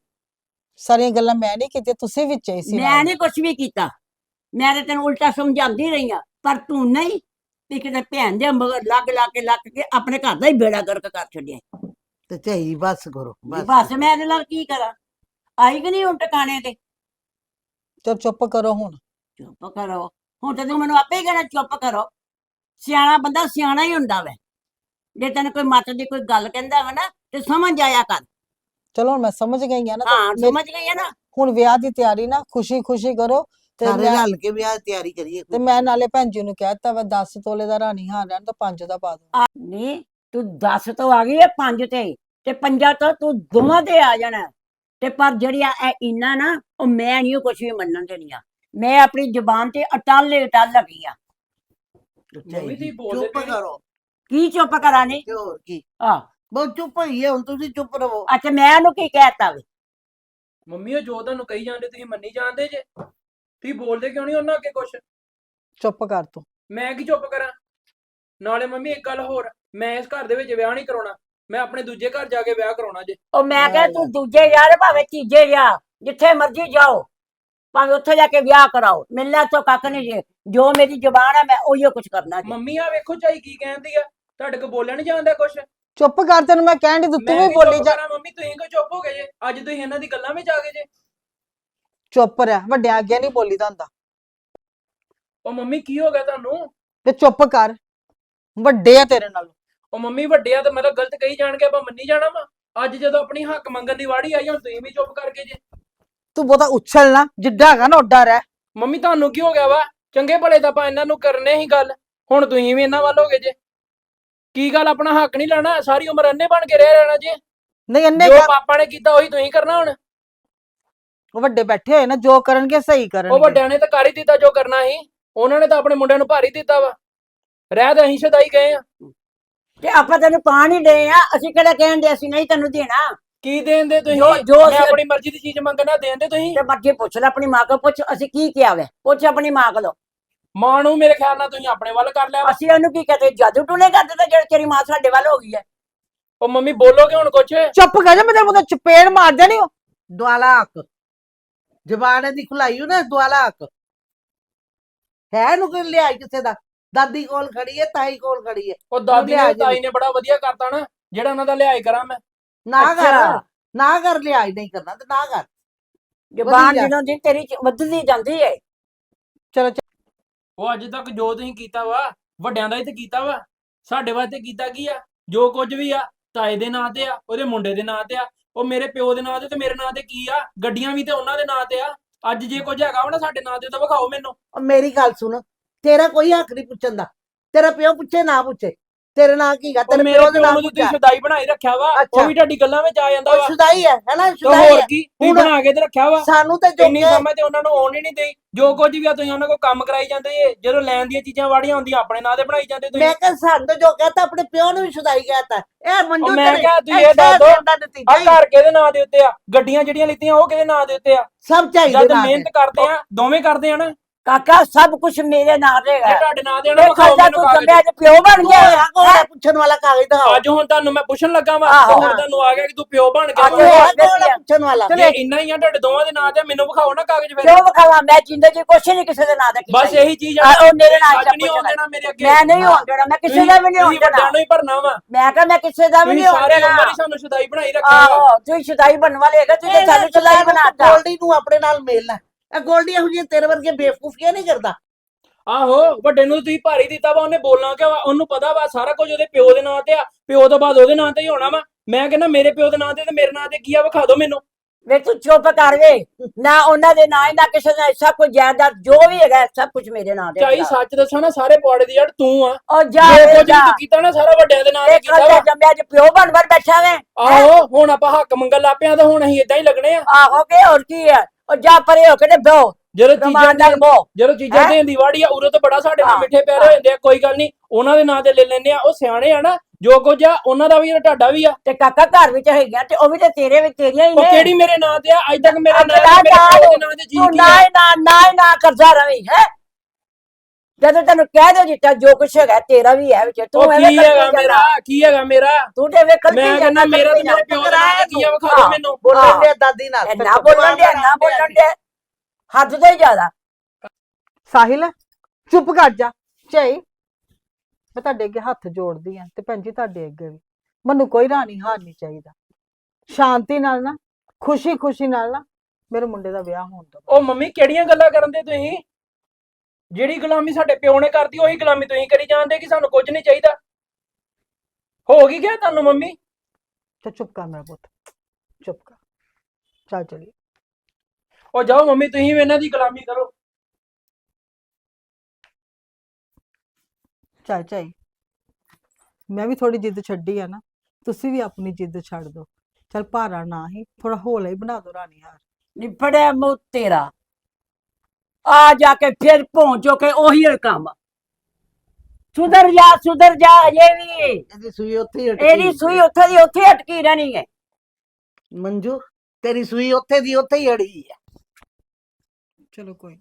ਸਾਰੀਆਂ ਗੱਲਾਂ ਮੈਂ ਨਹੀਂ ਕੀਤੀਆਂ ਤੁਸੀਂ ਵਿੱਚ ਹੀ ਸੀ ਮੈਂ ਨਾਲ। ਨਹੀਂ ਕੁਝ ਵੀ ਕੀਤਾ। ਮੈਂ ਤੇ ਤੈਨੂੰ ਉਲਟਾ ਸਮਝਾਉਂਦੀ ਰਹੀ ਆ ਪਰ ਤੂੰ ਨਹੀਂ ਤੇ ਕਿਤੇ ਭੈਣ ਦੇ ਮਗਰ ਲੱਗ ਲੱਗ ਕੇ ਲੱਗ ਕੇ ਆਪਣੇ ਘਰ ਦਾ ਹੀ ਬੇੜਾ ਗਰਕ ਕਰ ਛੱਡਿਆ। ਤੇ ਝਈ ਬਸ ਕਰੋ ਬਸ ਮੈਂ ਇਹਦੇ ਨਾਲ ਕੀ ਕਰਾਂ? ਆਈ ਕਿ ਨਹੀਂ ਹੁਣ ਟਿਕਾਣੇ ਤੇ? ਚਲ ਚੁੱਪ ਕਰੋ ਹੁਣ। ਚੁੱਪ ਕਰੋ। ਹੁਣ ਤੇ ਤੂੰ ਮੈਨੂੰ ਆਪੇ ਹੀ ਕਹਿਣਾ ਚੁੱਪ ਕਰੋ। ਸਿਆਣਾ ਬੰਦਾ ਸਿਆਣਾ ਹੀ ਹੁੰਦਾ ਵੈ। ਜੇ ਤੈਨੂੰ ਕੋਈ ਮੱਤ ਦੀ ਕੋਈ ਗੱਲ ਕਹਿੰਦਾ ਵਾ ਨਾ ਤੇ ਸਮਝ ਆਇਆ ਕਰ। ਚਲੋ ਹੁਣ ਮੈਂ ਸਮਝ ਗਈ ਆ ਨਾ ਤੇ ਹਾਂ ਮੇਰੀ- ਸਮਝ ਗਈ ਹੈ ਨਾ। ਹੁਣ ਵਿਆਹ ਦੀ ਤਿਆਰੀ ਨਾ ਖੁਸ਼ੀ ਖੁਸ਼ੀ ਕਰੋ ਤੇ ਸਾਰੇ ਮੈਂ ਰਲ ਕੇ ਵਿਆਹ ਦੀ ਤਿਆਰੀ ਕਰੀਏ ਤੇ ਮੈਂ ਨਾਲੇ ਭੈਣ ਜੀ ਨੂੰ ਕਹਿਤਾ ਵਾ 10 ਤੋਲੇ ਦਾ ਰਾਣੀ ਹਾਰ ਰਹਿਣ ਤੋਂ 5 ਦਾ ਪਾ ਦੋ ਆ, ਨਹੀਂ ਤੂੰ 10 ਤੋਂ ਆ ਗਈ ਹੈ 5 ਤੇ ਤੇ ਪੰਜਾਂ ਤੋਂ ਤੂੰ ਦੋਵਾਂ ਤੇ ਆ ਜਾਣਾ। ਤੇ ਪਰ ਜਿਹੜੀ ਆ ਇਹ ਇੰਨਾ ਨਾ ਉਹ ਮੈਂ ਨਹੀਂ ਕੁਝ ਵੀ ਮੰਨਣ ਦੇਣੀਆਂ ਮੈਂ ਆਪਣੀ ਜ਼ੁਬਾਨ ਤੇ ਅਟਲ ਅਟਲ ਲੱਗੀ ਆ। ਤੁਸੀਂ ਬੋਲਦੇ ਚੁੱਪ? ਕਰੋ। ਕੀ ਚੁੱਪ ਕਰਾਂ ਨੀ ਤੇ ਹੋਰ ਕੀ? ਆ ਬਹੁਤ ਚੁੱਪ ਹੋਈ ਹੈ ਹੁਣ ਤੁਸੀਂ ਚੁੱਪ ਰਹੋ। ਅੱਛਾ ਮੈਂ ਉਹਨੂੰ ਕੀ ਕਹਿਤਾ ਵੇ? ਮੰਮੀ ਉਹ ਜੋ ਤੁਹਾਨੂੰ ਕਹੀ ਜਾਂਦੇ ਤੁਸੀਂ ਮੰਨੀ ਜਾਂਦੇ ਜੇ। ਤੁਸੀਂ ਬੋਲਦੇ ਕਿਉਂ ਨਹੀਂ ਉਹਨਾਂ ਅੱਗੇ ਕੁਛ? ਚੁੱਪ ਕਰ ਤੂੰ। ਮੈਂ ਕੀ ਚੁੱਪ ਕਰਾਂ? ਨਾਲੇ ਮੰਮੀ ਇੱਕ ਗੱਲ ਹੋਰ ਮੈਂ ਇਸ ਘਰ ਦੇ ਵਿੱਚ ਵਿਆਹ ਨਹੀਂ ਕਰਾਉਣਾ। ਮੈਂ ਆਪਣੇ ਦੂਜੇ ਘਰ ਜਾ ਕੇ ਵਿਆਹ ਕਰਾਉਣਾ ਜੇ। ਉਹ ਮੈਂ ਕਿਹਾ ਤੂੰ ਦੂਜੇ ਜਾ ਭਾਵੇਂ ਤੀਜੇ ਜਾ ਜਿੱਥੇ ਮਰਜ਼ੀ ਜਾਓ। ਭਾਵੇਂ ਉੱਥੇ ਜਾ ਕੇ ਵਿਆਹ ਕਰਾਓ। ਮਿਲਣਾ ਤੋਂ ਕੱਖ ਨਹੀਂ ਜੇ। ਜੋ ਮੇਰੀ ਜ਼ੁਬਾਨ ਹੈ ਮੈਂ ਉਹੀਓ ਕੁਝ ਕਰਨਾ ਜੀ। ਮੰਮੀ ਆ ਵੇਖੋ ਚਾਈ ਕੀ ਕਹਿੰਦੀ ਆ। ਤੁਹਾਡੇ ਕੋ ਨਹੀਂ ਜਾਂਦਾ ਕੁਛ? ਚੁੱਪ ਕਰ ਤੈਨੂੰ ਮੈਂ ਕਹਿਣ ਦੀ ਤੂੰ ਮੈਂ ਵੀ ਬੋਲੀ ਜਾ। ਮੰਮੀ ਤੁਸੀਂ ਕਿਉਂ ਚੁੱਪ ਹੋ ਗਏ ਜੇ? ਅੱਜ ਤੁਸੀਂ ਇਹਨਾਂ ਦੀ ਗੱਲਾਂ ਵਿੱਚ ਆ ਗਏ ਜੇ। ਚੁੱਪ ਰਹਿ ਵੱਡਿਆਂ ਅੱਗੇ ਨਹੀਂ ਬੋਲੀਦਾ ਹੁੰਦਾ ਉਹ ਮੰਮੀ ਕੀ ਹੋ ਗਿਆ ਤੁਹਾਨੂੰ? ਤੇ ਚੁੱਪ ਕਰ ਵੱਡੇ ਆ ਤੇਰੇ ਨਾਲ। ਉਹ ਮੰਮੀ ਵੱਡੇ ਆ ਤਾਂ ਮਤਲਬ ਗਲਤ ਕਹੀ ਜਾਣਗੇ ਆਪਾਂ ਮੰਨੀ ਜਾਣਾ ਵਾ। ਅੱਜ ਜਦੋਂ ਆਪਣੀ ਹੱਕ ਮੰਗਣ ਦੀ ਵਾੜੀ ਆਈ ਹੁਣ ਤੁਸੀਂ ਵੀ ਚੁੱਪ ਕਰਕੇ ਜੇ। ਤੂੰ ਬਹੁਤਾ ਉਛਲ ਨਾ ਜਿੱਡਾ ਹੈਗਾ ਨਾ ਓਡਾ ਰਹਿ। ਮੰਮੀ ਤੁਹਾਨੂੰ ਕੀ ਹੋ ਗਿਆ ਵਾ? ਚੰਗੇ ਭਲੇ ਤਾਂ ਆਪਾਂ ਇਹਨਾਂ ਨੂੰ ਕਰਨੇ ਹੀ ਗੱਲ। ਹੁਣ ਤੁਸੀਂ ਵੀ ਇਹਨਾਂ ਵੱਲ ਹੋ ਗਏ ਜੇ। ਕੀ ਗੱਲ ਆਪਣਾ ਹੱਕ ਨਹੀਂ ਲੈਣਾ? ਸਾਰੀ ਉਮਰ ਅੰਨੇ ਬਣ ਕੇ ਰਹਿ ਰਹਿਣਾ ਜੇ। ਨਹੀਂ ਇੰਨੇ ਜੋ ਪਾਪਾ ਨੇ ਕੀਤਾ ਉਹੀ ਤੁਸੀਂ ਕਰਨਾ ਹੁਣ। ਉਹ ਵੱਡੇ ਬੈਠੇ ਹੋਏ ਨਾ ਜੋ ਕਰਨਗੇ ਸਹੀ ਉਹ ਕਰਨਗੇ ਵੱਡਿਆਂ ਨੇ ਤਾਂ ਕਰ ਹੀ ਦਿੱਤਾ ਜੋ ਕਰਨਾ ਸੀ। ਉਹਨਾਂ ਨੇ ਤਾਂ ਆਪਣੇ ਮੁੰਡਿਆਂ ਨੂੰ ਭਾਰੀ ਦਿੱਤਾ ਵਾ। ਰਹਿ ਤਾਂ ਅਸੀਂ ਸ਼ਦਾਈ ਗਏ ਆ। ਤੇ ਆਪਾਂ ਤੈਨੂੰ ਪਾਣ ਹੀ ਦੇ ਆ ਅਸੀਂ ਕਿਹੜਾ ਕਹਿਣ ਦੇ ਅਸੀਂ ਨਹੀਂ ਤੈਨੂੰ ਦੇਣਾ। ਕੀ ਦੇਣ ਦੇ ਤੁਸੀਂ? ਜੋ- ਜੋ ਮੈਂ ਆਪਣੀ ਮਰਜ਼ੀ ਦੀ ਚੀਜ਼ ਮੰਗਣਾ ਦੇਣ ਦੇ ਤੁਸੀਂ? ਤੇ ਮਰਜ਼ੀ ਪੁੱਛ ਲੈ ਆਪਣੀ ਮਾਂ ਕੋਲ ਪੁੱਛ ਅਸੀਂ ਕੀ ਕਿਹਾ ਵੇ? ਪੁੱਛ ਆਪਣੀ ਮਾਂ ਕੋਲੋਂ। ਮਾਂ ਨੂੰ ਮੇਰੇ ਖਿਆਲ ਨਾਲ ਤੁਸੀਂ ਆਪਣੇ ਵੱਲ ਕਰ ਲਿਆ ਵਾ। ਅਸੀਂ ਉਹਨੂੰ ਕੀ ਕਹਤੇ ਜਾਦੂ ਟੂਣੇ ਕਰ ਦਿੱਤਾ ਜਿਹੜੀ ਤੇਰੀ ਮਾਂ ਸਾਡੇ ਵੱਲ ਹੋ ਗਈ ਹੈ। ਉਹ ਮੰਮੀ ਬੋਲੋਗੇ ਹੁਣ ਕੁਛ? ਚੁੱਪ ਕਰ ਜਾ ਮੈਂ ਤੇਰੇ ਮੂੰਹ ਤੇ ਚਪੇੜ ਮਾਰ ਦੇਣੀ ਓ। ਦੁਆਲਾ ਹੱਕ ਜ਼ਬਾਨ ਦੀ ਖੁਲਾਈ ਨਾ ਦੁਆਲਾ ਹੱਕ ਹੈ ਨੂੰ ਕੋਈ ਲਿਆਈ ਕਿਸੇ ਦਾ? ਦਾਦੀ ਕੋਲ ਖੜੀ ਹੈ ਤਾਈ ਕੋਲ ਖੜੀ ਹੈ। ਉਹ ਦਾਦੀ ਲਿਆ ਨੇ ਜੀ। ਤਾਈ ਨੇ ਬੜਾ ਵਧੀਆ ਕਰਤਾ ਨਾ ਜਿਹੜਾ ਉਹਨਾਂ ਦਾ ਲਿਆਈ ਕਰਾਂ ਮੈਂ। ਨਾ ਕਰ ਅੱਛਾ। ਨਾ ਕਰ ਲਿਆਈ ਨਹੀਂ ਕਰਨਾ ਤੇ ਨਾ ਕਰ। ਜ਼ਬਾਨ ਵਧੀਆ। ਜਦੋਂ ਦੀ ਤੇਰੀ ਚ ਵੱਧਦੀ ਜਾਂਦੀ ਹੈ ਚਲੋ, ਉਹ ਅੱਜ ਤੱਕ ਜੋ ਤੁਸੀਂ ਕੀਤਾ ਵਾ, ਵੱਡਿਆਂ ਦਾ ਹੀ ਤੇ ਕੀਤਾ ਵਾ। ਸਾਡੇ ਵਾਸਤੇ ਕੀਤਾ ਕੀ ਆ? ਜੋ ਕੁਝ ਵੀ ਆ, ਤਾਏ ਦੇ ਨਾਂ ਤੇ ਆ, ਉਹਦੇ ਮੁੰਡੇ ਦੇ ਨਾਂ ਤੇ ਆ, ਉਹ ਮੇਰੇ ਪਿਓ ਦੇ ਨਾਂ ਤੇ ਤੇ ਮੇਰੇ ਨਾਂ ਤੇ ਕੀ ਆ? ਗੱਡੀਆਂ ਵੀ ਤੇ ਉਹਨਾਂ ਦੇ ਨਾਂ ਤੇ ਆ। ਅੱਜ ਜੇ ਕੁਝ ਹੈਗਾ ਵਾ ਨਾ ਸਾਡੇ ਨਾਂ ਤੇ ਤਾਂ ਵਿਖਾਓ ਮੈਨੂੰ। ਉਹ ਮੇਰੀ ਗੱਲ ਸੁਣ, ਤੇਰਾ ਕੋਈ ਹੱਕ ਨਹੀਂ ਪੁੱਛਣ ਦਾ। ਤੇਰਾ ਪਿਓ ਪੁੱਛੇ, ਨਾ ਪੁੱਛੇ। ਤੇਰੇ ਨਾਂ ਕੀ ਗਾ? ਤੇਰੇ ਮੇਰੇ ਪਿਓ ਦੇ ਪਿਓ ਨਾਂ ਤੁਸੀਂ ਪੁੱਛਿਆ ਸ਼ੁਦਾਈ ਬਣਾਈ ਰੱਖਿਆ ਵਾ ਉਹ। ਵੀ ਤੁਹਾਡੀ ਗੱਲਾਂ ਵਿੱਚ ਆ ਜਾਂਦਾ ਵਾ। ਸ਼ੁਦਾਈ ਹੈ ਹੈਨਾ ਤੇ ਸ਼ੁਦਾਈ ਹੋਰ ਕੀ? ਤੁਸੀਂ ਬਣਾ ਕੇ ਤੇ ਰੱਖਿਆ ਵਾ। ਸਾਨੂੰ ਤੇ ਇੰਨੀ ਜੋ ਸਮਝ ਤੇ ਉਹਨਾਂ ਨੂੰ ਆਉਣ ਹੀ ਨਹੀਂ ਦੇਈ। ਜੋ ਕੁਝ ਵੀ ਆ ਤੁਸੀਂ ਉਹਨਾਂ ਕੋਲ ਕੰਮ ਕਰਾਈ ਜਾਂਦੇ ਜੇ। ਜਦੋਂ ਲੈਣ ਦੀਆਂ ਚੀਜ਼ਾਂ ਵਾੜੀਆਂ ਹੁੰਦੀਆਂ ਆਪਣੇ ਨਾਂ ਤੇ ਬਣਾਈ ਜਾਂਦੇ ਤੁਸੀਂ। ਮੈਂ ਕਿਹਾ ਸਾਨੂੰ ਤੇ ਜੋ ਕਹਤਾ ਆਪਣੇ ਪਿਓ ਨੂੰ ਵੀ ਸ਼ੁਦਾਈ ਕਹਤਾ। ਇਹ ਮੰਜੂ ਉਹ ਮੈਂ ਤੇਰੇ- ਕਿਹਾ ਤੁਸੀਂ ਇਹ ਦੱਸ ਸ਼ਹਿਰ ਦਿਓ ਦਾ ਆ ਨਤੀਜਾ ਹੀ। ਘਰ ਕਿਹਦੇ ਨਾਂ ਦੇ ਉੱਤੇ ਆ? ਗੱਡੀਆਂ ਜਿਹੜੀਆਂ ਲਿੱਤੀਆਂ ਉਹ ਕਿਹਦੇ ਨਾਂ ਦੇ ਉੱਤੇ ਆ? ਸਭ ਚਾਹੀਦੇ ਜਦ ਮਿਹਨਤ ਕਰਦੇ ਆ ਦੋਵੇਂ ਕਰਦੇ ਆ ਨਾ? ਕਾਕਾ ਸਭ ਕੁਝ ਮੇਰੇ ਨਾਂ ਤੇ ਜੇ ਹੈ ਤੁਹਾਡੇ ਨਾਂ ਦੇ ਆ ਨਾ ਇਹ ਵਿਖਾਓ ਮੈਨੂੰ ਤੂੰ ਕਾਗਜ਼ ਜੰਮਿਆ ਤੇ ਪਿਓ ਬਣ ਗਿਆ ਕੋਲ ਪੁੱਛਣ ਵਾਲਾ ਕਾਗਜ਼ ਦਿਖਾਓ। ਅੱਜ ਹੁਣ ਤੁਹਾਨੂੰ ਮੈਂ ਪੁੱਛਣ ਲੱਗਾ ਵਾ ਆਹੋ। ਹੁਣ ਤੁਹਾਨੂੰ ਆ ਗਿਆ ਕਿ ਤੂੰ ਪਿਓ ਬਣ ਗਿਆ ਵਾ। ਕੋਲ ਪੁੱਛਣ ਵਾਲਾ? ਜੇ ਇੰਨਾ ਹੀ ਆ ਤੁਹਾਡੇ ਦੋਵਾਂ ਦੇ ਨਾਂ ਤੇ ਮੈਨੂੰ ਵਿਖਾਓ ਨਾ ਕਾਗਜ਼ ਫਿਰ। ਕਿਉਂ ਵਿਖਾਵਾਂ? ਮੈਂ ਜਿੰਦੇ ਜੀ ਕੁਛ ਨਹੀਂ ਕਿਸੇ ਦੇ ਨਾਂ ਤੇ ਕੀਤਾ ਬਸ। ਇਹੀ ਚੀਜ਼ ਆ, ਉਹ ਮੇਰੇ ਨਾਲ ਅੱਜ ਨਹੀਂ ਆਉਣ ਦੇਣਾ ਮੇਰੇ ਅੱਗੇ। ਮੈਂ ਨਹੀਂ ਹੋਣ ਦੇਣਾ ਮੈਂ ਕਿਸੇ ਦਾ ਵੀ ਨਹੀਂ ਹੋਣ ਤੁਸੀਂ ਵੱਡਿਆਂ ਦੇਣਾ। ਨੂੰ ਹੀ ਭਰਨਾ ਵਾ। ਮੈਂ ਕਿਹਾ ਮੈਂ ਕਿਸੇ ਦਾ ਵੀ ਤੁਸੀਂ ਨਹੀਂ ਹੋਣ ਸਾਰੇ ਦੇਣਾ। ਉਮਰ ਹੀ ਸਾਨੂੰ ਸ਼ੁਦਾਈ ਬਣਾਈ ਰੱਖਿਆ ਆਹੋ ਤੂੰ ਸ਼ੁਦਾਈ ਬਣਨ ਵਾਲੇ ਹੈਗਾ ਤੂੰ ਤਾਂ ਸਾਨੂੰ ਸ਼ੁਦਾਈ ਬਣਾਤਾ। ਗੋਲਡੀ ਨੂੰ ਆਪਣੇ ਨਾਲ ਮੇਲ ਲੈ ਇਹ ਗੋਲਡੀ ਇਹੋ ਜਿਹੀ ਤੇਰੇ ਵਰਗੇ ਬੇਵਕੂਫੀਆਂ ਨਹੀਂ ਕਰਦਾ। ਆਹੋ ਵੱਡੇ ਨੂੰ ਤੁਸੀਂ ਭਾਰੀ ਦਿੱਤਾ ਵਾ ਉਹਨੇ ਬੋਲਣਾ ਕਿ ਉਹਨੂੰ ਪਤਾ ਵਾ ਸਾਰਾ ਕੁਝ ਉਹਦੇ ਪਿਓ ਦੇ ਨਾਂ ਤੇ ਆ। ਪਿਓ ਤੋਂ ਬਾਅਦ ਉਹਦੇ ਨਾਂ ਤੇ ਹੀ ਹੋਣਾ ਵਾ। ਮੈਂ ਕਹਿੰਦਾ ਮੇਰੇ ਪਿਓ ਦੇ ਨਾਂ ਤੇ ਤੇ ਮੇਰੇ ਨਾਂ ਤੇ ਕੀ ਆ ਵਿਖਾ ਦਿਓ ਮੈਨੂੰ। ਵੇ ਤੂੰ ਚੁੱਪ ਕਰ ਵੇ। ਨਾ ਉਹਨਾਂ ਦੇ ਨਾਂ ਹੀ ਨਾ ਕਿਸੇ ਦਾ ਸਭ ਕੁਝ ਜਾਇਦਾਦ ਜੋ ਵੀ ਹੈਗਾ ਸਭ ਕੁਝ ਮੇਰੇ ਨਾਂ ਤੇ ਚਾਹੀ ਸੱਚ ਦੱਸਾਂ ਨਾ ਸਾਰੇ ਪੌੜੇ ਦੀ ਜੜ ਤੂੰ ਆ। ਉਹ ਜਾ ਜੋ ਕੁਝ ਵੀ ਜਾ। ਤੂੰ ਕੀਤਾ ਨਾ ਸਾਰਾ ਵੱਡਿਆਂ ਦੇ ਨਾਂ ਤੇ ਕੀਤਾ ਵਾ। ਜੰਮਿਆ ਚ ਪਿਓ ਬਣ ਬਣ ਬੈਠਾ ਵੇ। ਆਹੋ ਹੁਣ ਆਪਾਂ ਹੱਕ ਮੰਗਣ ਲੱਪਿਆਂ ਤਾਂ ਹੁਣ ਅਸੀਂ ਇਦਾਂ ਹੀ ਲੱਗਣੇ ਆ। ਆਹੋ ਕੇ ਹੋਰ ਕੀ ਹੈ ਉਹ ਜਾ ਪਰੇ ਹੋ ਕੇ ਤੇ ਬੋ ਜਦੋਂ ਚੀਜ਼ਾਂ ਰਮਾਨ ਨਾਲ ਦੇ ਬੋ ਜਦੋਂ ਚੀਜ਼ਾਂ ਹੈਂ? ਦੇਣ ਦੀ ਵਾੜੀ ਆ ਉਦੋਂ ਤਾਂ ਬੜਾ ਸਾਡੇ ਨਾਲ ਹਾਂ, ਮਿੱਠੇ ਪਿਆਰੇ ਹੋ ਜਾਂਦੇ ਆ ਕੋਈ ਗੱਲ ਨਹੀਂ ਉਹਨਾਂ ਦੇ ਨਾਂ ਤੇ ਲੈ ਲੈਂਦੇ ਆ ਉਹ ਸਿਆਣੇ ਆ ਨਾ ਜੋ ਕੁਝ ਆ ਉਹਨਾਂ ਦਾ ਵੀ ਤੇ ਤੁਹਾਡਾ ਵੀ ਆ। ਤੇ ਕਾਕਾ ਘਰ ਵਿੱਚ ਹੈਗਾ ਤੇ ਉਹ ਵੀ ਤੇ ਤੇਰੇ ਵਿੱਚ ਤੇਰੀਆਂ ਹੀ ਉਹ ਨੇ। ਕਿਹੜੀ ਮੇਰੇ ਨਾਂ ਤੇ ਆ? ਅੱਜ ਤੱਕ ਮੇਰੇ ਨਾਂ ਤੇ ਮੇਰੇ ਪਿਓ ਦੇ ਨਾਂ ਤੇ ਕੀ ਨਾ ਆ? ਨਾ ਨਾ ਨਾ ਕਰਜ਼ਾ ਰਵੀ ਹੈ? ਜਦੋਂ ਤੈਨੂੰ ਕਹਿ ਦੇ ਦਿੱਤਾ ਜੋ ਕੁਛ ਹੈਗਾ ਤੇਰਾ ਵੀ ਹੈ ਵਿੱਚ। ਤੂੰ ਉਹ ਐਵੇਂ ਕੀ ਹੈਗਾ। ਮੇਰਾ। ਕੀ ਹੈਗਾ ਮੇਰਾ? ਤੂੰ ਤੇ ਵੇਖ ਮੈਂ ਕਹਿੰਦਾ ਮੇਰਾ ਤੇ ਮੇਰੇ ਪਿਓ ਦੇ ਕੀ ਆ ਵਿਖਾ ਦਿਓ ਮੈਨੂੰ। ਬੋਲਣ ਦੇ ਦਾਦੀ ਨਾਲ। ਨਾ ਬੋਲਣ ਦੇ ਨਾ ਬੋਲਣ ਦੇ ਹੱਦ ਤੋਂ ਹੀ ਜ਼ਿਆਦਾ। ਸਾਹਿਲ ਚੁੱਪ ਕਰ ਜਾ। ਝਾਈ ਮੈਂ ਤੁਹਾਡੇ ਅੱਗੇ ਹੱਥ ਜੋੜਦੀ ਆ ਤੇ ਭੈਣ ਜੀ ਤੁਹਾਡੇ ਅੱਗੇ ਵੀ। ਮੈਨੂੰ ਕੋਈ ਰਾਣੀ ਹਾਰ ਨਹੀਂ ਚਾਹੀਦਾ। ਸ਼ਾਂਤੀ ਨਾਲ ਨਾ ਖੁਸ਼ੀ ਖੁਸ਼ੀ ਨਾਲ ਨਾ ਮੇਰੇ ਮੁੰਡੇ ਦਾ ਵਿਆਹ ਹੋਣ ਦੋ ਉਹ ਮੰਮੀ ਕਿਹੜੀਆਂ ਗੱਲਾਂ ਕਰਨ ਦੇ ਤੁਸੀਂ? ਜਿਹੜੀ ਗੁਲਾਮੀ ਸਾਡੇ ਪਿਓ ਨੇ ਕਰਤੀ ਉਹੀ ਗੁਲਾਮੀ ਤੁਸੀਂ ਕਰੀ ਜਾਂਦੇ ਕਿ ਸਾਨੂੰ ਕੁਝ ਨਹੀਂ ਚਾਹੀਦਾ। ਹੋ ਗਈ ਗਿਆ ਤੁਹਾਨੂੰ ਮੰਮੀ? ਤੇ ਚੁੱਪ ਕਰ ਮੇਰਾ ਪੁੱਤ ਚੁੱਪ ਕਰ। ਚੱਲ ਚਲੀ ਉਹ ਜਾਓ ਮੰਮੀ ਤੁਸੀਂ ਵੀ ਇਹਨਾਂ ਦੀ ਗੁਲਾਮੀ ਕਰੋ। ਚੱਲ ਝਾਈ ਮੈਂ ਵੀ ਥੋੜੀ ਜਿੱਦ ਛੱਡੀ ਆ ਨਾ ਤੁਸੀਂ ਵੀ ਆਪਣੀ ਜਿੱਦ ਛੱਡ ਦਿਓ। ਚੱਲ ਭਾਰਾ ਨਾ ਹੀ ਥੋੜਾ ਹੌਲਾ ਹੀ ਬਣਾ ਦਿਓ ਰਾਣੀ ਹਾਰ। ਨਿਫੜਿਆ ਮੂੰਹ ਤੇਰਾ। ਆ ਜਾ ਕੇ ਫਿਰ ਪਹੁੰਚੋ ਕੇ ਉਹੀ ਕੰਮ। ਸੁਧਰ ਜਾ ਸੁਧਰ ਜਾ ਅਜੇ ਵੀ। ਇਹਦੀ ਸੂਈ ਉੱਥੇ ਹੀ ਅਟਕੀ ਇਹਦੀ ਸੂਈ ਉੱਥੇ ਦੀ ਉੱਥੇ ਅਟਕੀ ਰਹਿਣੀ ਹੈ ਮੰਜੂ ਤੇਰੀ ਸੂਈ ਉੱਥੇ ਦੀ ਉੱਥੇ ਹੀ ਅੜੀ ਹੈ ਚਲੋ ਕੋਈ।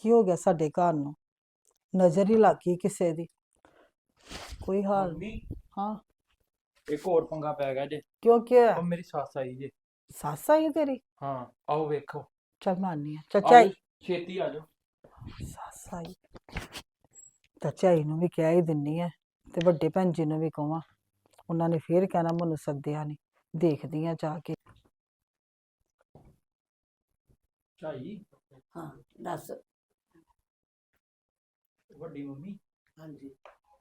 ਕੀ ਹੋ ਗਿਆ ਸਾਡੇ ਘਰ ਨੂੰ? ਨਜ਼ਰ ਹੀ ਲੱਗ ਗਈ ਕਿਸੇ ਦੀ। ਕੋਈ ਹਾਲ ਨਹੀਂ ਮੰਮੀ। ਹਾਂ। ਇੱਕ ਹੋਰ ਪੰਗਾ ਪੈ ਗਿਆ ਜੇ। ਕਿਉਂ ਕੀ ਹੋਇਆ? ਉਹ ਮੇਰੀ ਸੱਸ ਆਈ ਜੇ। ਸੱਸ ਆਈ ਤੇਰੀ? ਹਾਂ ਆਓ ਵੇਖੋ। ਚੱਲ ਮਾਨੀ ਆ ਚਾਚਾ ਆਜੋ, ਛੇਤੀ ਆ ਜਾਓ। ਸੱਸ ਆਈ। ਚਾਚਾ ਜੀ ਨੂੰ ਵੀ ਕਹਿ ਹੀ ਦਿੰਨੀ ਆ ਤੇ ਵੱਡੇ ਭੈਣ ਜੀ ਨੂੰ ਵੀ ਕਹਾਂ ਉਹਨਾਂ ਨੇ ਫੇਰ ਕਹਿਣਾ ਮੈਨੂੰ ਸੱਦਿਆ ਨਹੀਂ ਦੇਖਦੀ ਆ ਜਾ ਕੇ। ਝਾਈ ਹਾਂ ਦੱਸ। ਵੱਡੀ ਮੰਮੀ। ਹਾਂਜੀ।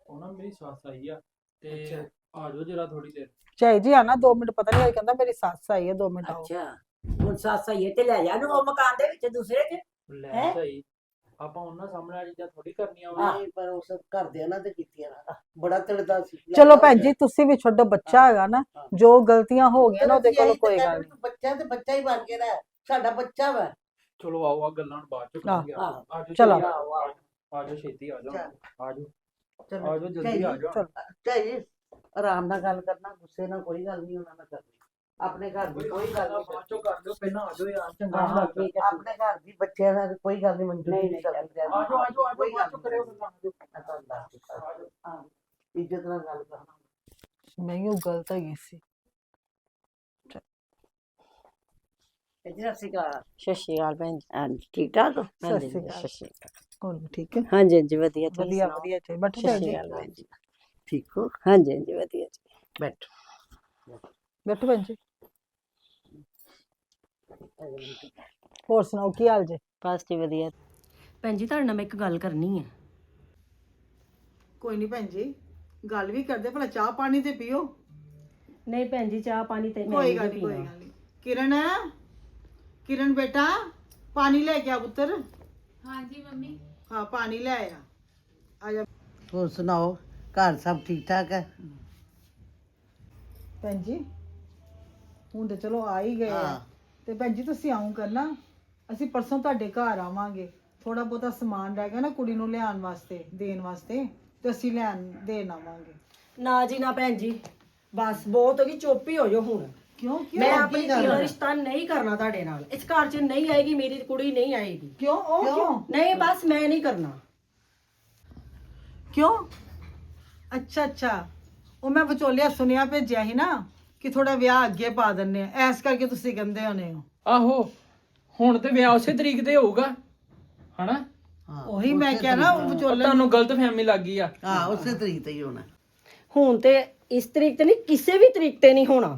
ਉਹ ਨਾ ਮੇਰੀ ਸੱਸ ਆਈ ਆ ਤੇ। ਆ ਜਾਓ ਜਰਾ ਥੋੜੀ ਦੇਰ। ਚਾਈ ਜੀ ਆਣਾ 2 ਮਿੰਟ ਪਤਾ ਨਹੀਂ ਕਹਿੰਦਾ ਮੇਰੀ ਸੱਸ ਆਈ ਹੈ 2 ਮਿੰਟ ਆਓ। ਅੱਛਾ। ਹੁਣ ਸੱਸ ਆਈਏ ਤੇ ਲੈ ਜਾ ਨੂੰ ਉਹ ਮਕਾਨ ਦੇ ਵਿੱਚ ਦੂਸਰੇ ਚ। ਲੈ ਹੈਂ? ਝਾਈ ਆਪਾਂ ਉਹਨਾਂ ਸਾਹਮਣੇ ਵਾਲੀ ਚੀਜ਼ਾਂ ਥੋੜੀ ਕਰਨੀਆਂ ਵਾ ਨਹੀਂ ਪਰ ਉਸ ਘਰਦਿਆਂ ਨਾਲ ਤੇ ਕੀਤੀਆਂ ਨਾ। ਬੜਾ ਤੜਦਾ ਸੀ। ਚਲੋ ਭੈਣ ਜੀ ਤੁਸੀਂ ਵੀ ਛੱਡੋ ਬੱਚਾ ਹੈਗਾ ਨਾ ਹਾਂ। ਜੋ ਗਲਤੀਆਂ ਹੋ ਗਈਆਂ ਨਾ ਉਹਦੇ ਕੋਲ ਕੋਈ ਗੱਲ ਨਹੀਂ। ਬੱਚਾ ਤੇ ਬੱਚਾ ਹੀ ਬਣ ਕੇ ਰਹਿ। ਸਾਡਾ ਬੱਚਾ ਵਾ। ਚਲੋ ਆਓ ਆ ਗੱਲਾਂ ਬਾਅਦ ਚ ਕਰਾਂਗੇ ਆਹ, ਆਜੋ ਚਲੋ। ਆ ਜਾਓ ਚੱਲ। ਆਜੋ ਚਲੋ। ਆਜੋ। ਜਲਦੀ ਆ ਜਾਓ ਚਲੋ ਚਾਹੀਏ ਆਰਾਮ ਨਾਲ ਗੱਲ ਕਰਨਾ ਗੁੱਸੇ ਨਾਲ ਕੋਈ ਗੱਲ ਨਹੀਂ ਉਹਨਾਂ ਨਾਲ ਕਰਨੀ ਆਪਣੇ ਘਰ ਦੀ ਕੋਈ ਗੱਲ ਨਹੀਂ ਬਾਅਦ ਚੋਂ ਕਰ ਦਿਓ ਪਹਿਲਾਂ ਆਜੋ ਯਾਰ ਚੰਗਾ ਹਾਂ ਨਹੀਂ ਹਾਂ ਲੱਗਦਾ। ਠੀਕ ਹੈ ਆਪਣੇ ਘਰ ਦੀ ਬੱਚਿਆਂ ਨਾਲ ਕੋਈ ਗੱਲ ਨਹੀਂ ਮਨਜ਼ੂਰੀ ਨਹੀਂ, ਨਹੀਂ ਨਹੀਂ, ਕਰਦੀ ਆਜੋ ਆਜੋ ਆਜੋ ਕੋਈ ਬਾਅਦ ਗੱਲ ਚੋਂ ਕਰਿਓ ਨਹੀਂ। ਗੱਲਾਂ ਆਜੋ ਮੈਂ ਤੁਹਾਨੂੰ ਦੱਸ ਦਿੱਤਾ। ਹਾਂ ਇੱਜ਼ਤ ਨਾਲ ਗੱਲ ਕਰਨਾ। ਮੈਂ ਹੀ ਉਹ ਗਲਤ ਹੈਗੀ ਸੀ। ਸਤਿ ਸ਼੍ਰੀ ਅਕਾਲ। ਸਤਿ ਸ਼੍ਰੀ ਅਕਾਲ ਭੈਣ ਜੀ। ਹਾਂਜੀ ਠੀਕ ਠਾਕ ਹੋ? ਸਤਿ ਹਾਂਜੀ ਸ਼੍ਰੀ ਸਤਿ ਅਕਾਲ ਸ਼੍ਰੀ ਅਕਾਲ। ਹੋਰ ਠੀਕ ਹੈ? ਹਾਂਜੀ ਹਾਂਜੀ ਵਧੀਆ ਤੁਸੀਂ ਵਧੀਆ ਸੁਣਾਓ? ਵਧੀਆ ਚਾਹੀ ਬੈਠੋ ਸਤਿ ਸ਼੍ਰੀ ਜੀ। ਅਕਾਲ ਭੈਣ ਜੀ। ਠੀਕ ਹੋ? ਹਾਂਜੀ ਹਾਂਜੀ ਵਧੀਆ ਜੀ। ਬੈਠ। ਬੈਠੋ ਭੈਣ ਜੀ। ਹੋਰ ਸੁਣਾਓ ਕੀ ਹਾਲ ਜੇ? ਬਸ ਜੀ ਵਧੀਆ। ਭੈਣ ਜੀ ਤੁਹਾਡੇ ਨਾਲ ਮੈਂ ਇੱਕ ਗੱਲ ਕਰਨੀ ਹੈ ਕੋਈ ਨਹੀਂ ਭੈਣ ਜੀ ਗੱਲ ਵੀ ਕਰਦੇ ਭਲਾ ਚਾਹ ਪਾਣੀ ਤੇ ਪੀਓ। ਨਹੀਂ ਭੈਣ ਜੀ ਚਾਹ ਪਾਣੀ ਤੇ ਮੈਂ ਕੋਈ ਨਹੀਂ ਗੱਲ ਨਹੀਂ ਕੋਈ ਗੱਲ ਨਹੀਂ ਕਿਰਨ ਕਿਰਨ ਬੇਟਾ ਪਾਣੀ ਲੈ ਕੇ ਆ ਪੁੱਤਰ। ਹਾਂਜੀ ਮੰਮੀ। ਹਾਂ ਪਾਣੀ ਲੈ ਆ। ਆ ਜਾ। ਹੋਰ ਸੁਣਾਓ ਘਰ ਸਭ ਠੀਕ ਠਾਕ ਹੈ? ਭੈਣ ਜੀ ਹੁਣ ਤੇ ਚਲੋ ਆ ਹੀ ਗਏ ਆ। ਹਾਂ। ਤੇ ਭੈਣ ਜੀ ਤੁਸੀਂ ਆਉਂ ਕਰਨਾ ਅਸੀਂ ਪਰਸੋਂ ਤੁਹਾਡੇ ਘਰ ਆਵਾਂਗੇ। ਥੋੜਾ ਬਹੁਤਾ ਸਮਾਨ ਰਹਿ ਗਿਆ ਨਾ ਕੁੜੀ ਨੂੰ ਲਿਆਉਣ ਵਾਸਤੇ ਦੇਣ ਵਾਸਤੇ ਤੇ ਅਸੀਂ ਲੈਣ ਦੇਣ ਆਵਾਂਗੇ। ਨਾ ਜੀ ਨਾ ਭੈਣ ਜੀ ਬਸ ਬਹੁਤ ਹੋ ਗਈ ਚੁੱਪ ਹੀ ਹੋ ਜਾਓ ਹੁਣ। ਕਿਉਂ ਕਿਉਂ? ਮੈਂ ਆਪਣੀ ਗੱਲ ਧੀ ਦਾ? ਰਿਸ਼ਤਾ ਨਹੀਂ ਕਰਨਾ ਤੁਹਾਡੇ ਨਾਲ। ਇਸ ਘਰ 'ਚ ਨਹੀਂ ਆਏਗੀ ਮੇਰੀ ਕੁੜੀ ਨਹੀਂ ਆਏਗੀ। ਕਿਉਂ? ਉਹ ਕਿਉਂ? ਨਹੀਂ ਬਸ ਮੈਂ ਨਹੀਂ ਕਰਨਾ। ਕਿਉਂ? ਅੱਛਾ ਅੱਛਾ। ਉਹ ਮੈਂ ਵਿਚੋਲਿਆ ਸੁਨੇਹਾ ਭੇਜਿਆ ਸੀ ਨਾ ਕਿ ਥੋੜਾ ਵਿਆਹ ਅੱਗੇ ਪਾ ਦਿੰਨੇ ਆ ਐਸ ਕਰਕੇ ਤੁਸੀਂ ਕਹਿੰਦੇ ਹੋਨੇ ਹੋ। ਆਹੋ ਹੁਣ ਤੇ ਵਿਆਹ ਉਸੇ ਤਰੀਕ ਤੇ ਹੋਊਗਾ। ਹਨਾ? ਹਾਂ ਉਹੀ ਮੈਂ ਕਿਹਾ ਉਹ ਵਿਚੋਲੇ ਤੁਹਾਨੂੰ ਗਲਤ ਫਹਿਮੀ ਲੱਗ ਗਈ ਆ। ਹਾਂ ਉਸੇ ਤਰੀਕ ਤੇ ਹੀ ਹੋਣਾ। ਹੁਣ ਤੇ ਇਸ ਤਰੀਕ ਤੇ ਨਹੀਂ ਕਿਸੇ ਵੀ ਤਰੀਕ ਤੇ ਨਹੀਂ ਹੋਣਾ।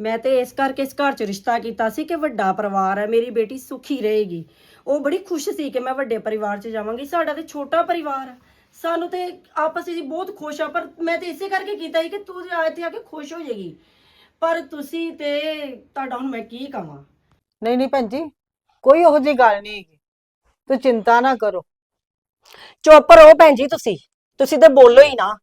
ਮੈਂ ਤੇ ਇਸ ਕਰਕੇ ਇਸ ਘਰ 'ਚ ਰਿਸ਼ਤਾ ਕੀਤਾ ਸੀ ਕਿ ਵੱਡਾ ਪਰਿਵਾਰ ਹੈ, ਮੇਰੀ ਬੇਟੀ ਸੁਖੀ ਰਹੇਗੀ। ਉਹ ਬੜੀ ਖੁਸ਼ ਸੀ ਕਿ ਮੈਂ ਵੱਡੇ ਪਰਿਵਾਰ 'ਚ ਜਾਵਾਂਗੀ। ਸਾਡਾ ਤੇ ਛੋਟਾ ਪਰਿਵਾਰ ਹੈ। ਸਾਨੂੰ ਤੇ ਆਪਸ ਵਿੱਚ ਬਹੁਤ ਖੁਸ਼ ਆ, ਪਰ ਮੈਂ ਤੇ ਇਸੇ ਕਰਕੇ ਕੀਤਾ ਸੀ ਕਿ ਤੂੰ ਜੇ ਇੱਥੇ ਆ ਕੇ ਖੁਸ਼ ਹੋ ਜਾਏਗੀ। ਪਰ ਤੁਸੀਂ ਤੇ ਤੁਹਾਡਾ ਹੁਣ ਮੈਂ ਕੀ ਕਹਾਂ ਨਹੀਂ ਨਹੀਂ ਭੈਣ ਜੀ, ਕੋਈ ਉਹੋ ਜਿਹੀ ਗੱਲ ਨਹੀਂ ਹੈਗੀ। ਤੂੰ ਚਿੰਤਾ ਨਾ ਕਰੋ। ਚੁੱਪ ਰਹੋ ਭੈਣ ਜੀ ਤੁਸੀਂ। ਤੁਸੀਂ ਤੇ ਬੋਲੋ ਹੀ ਨਾ।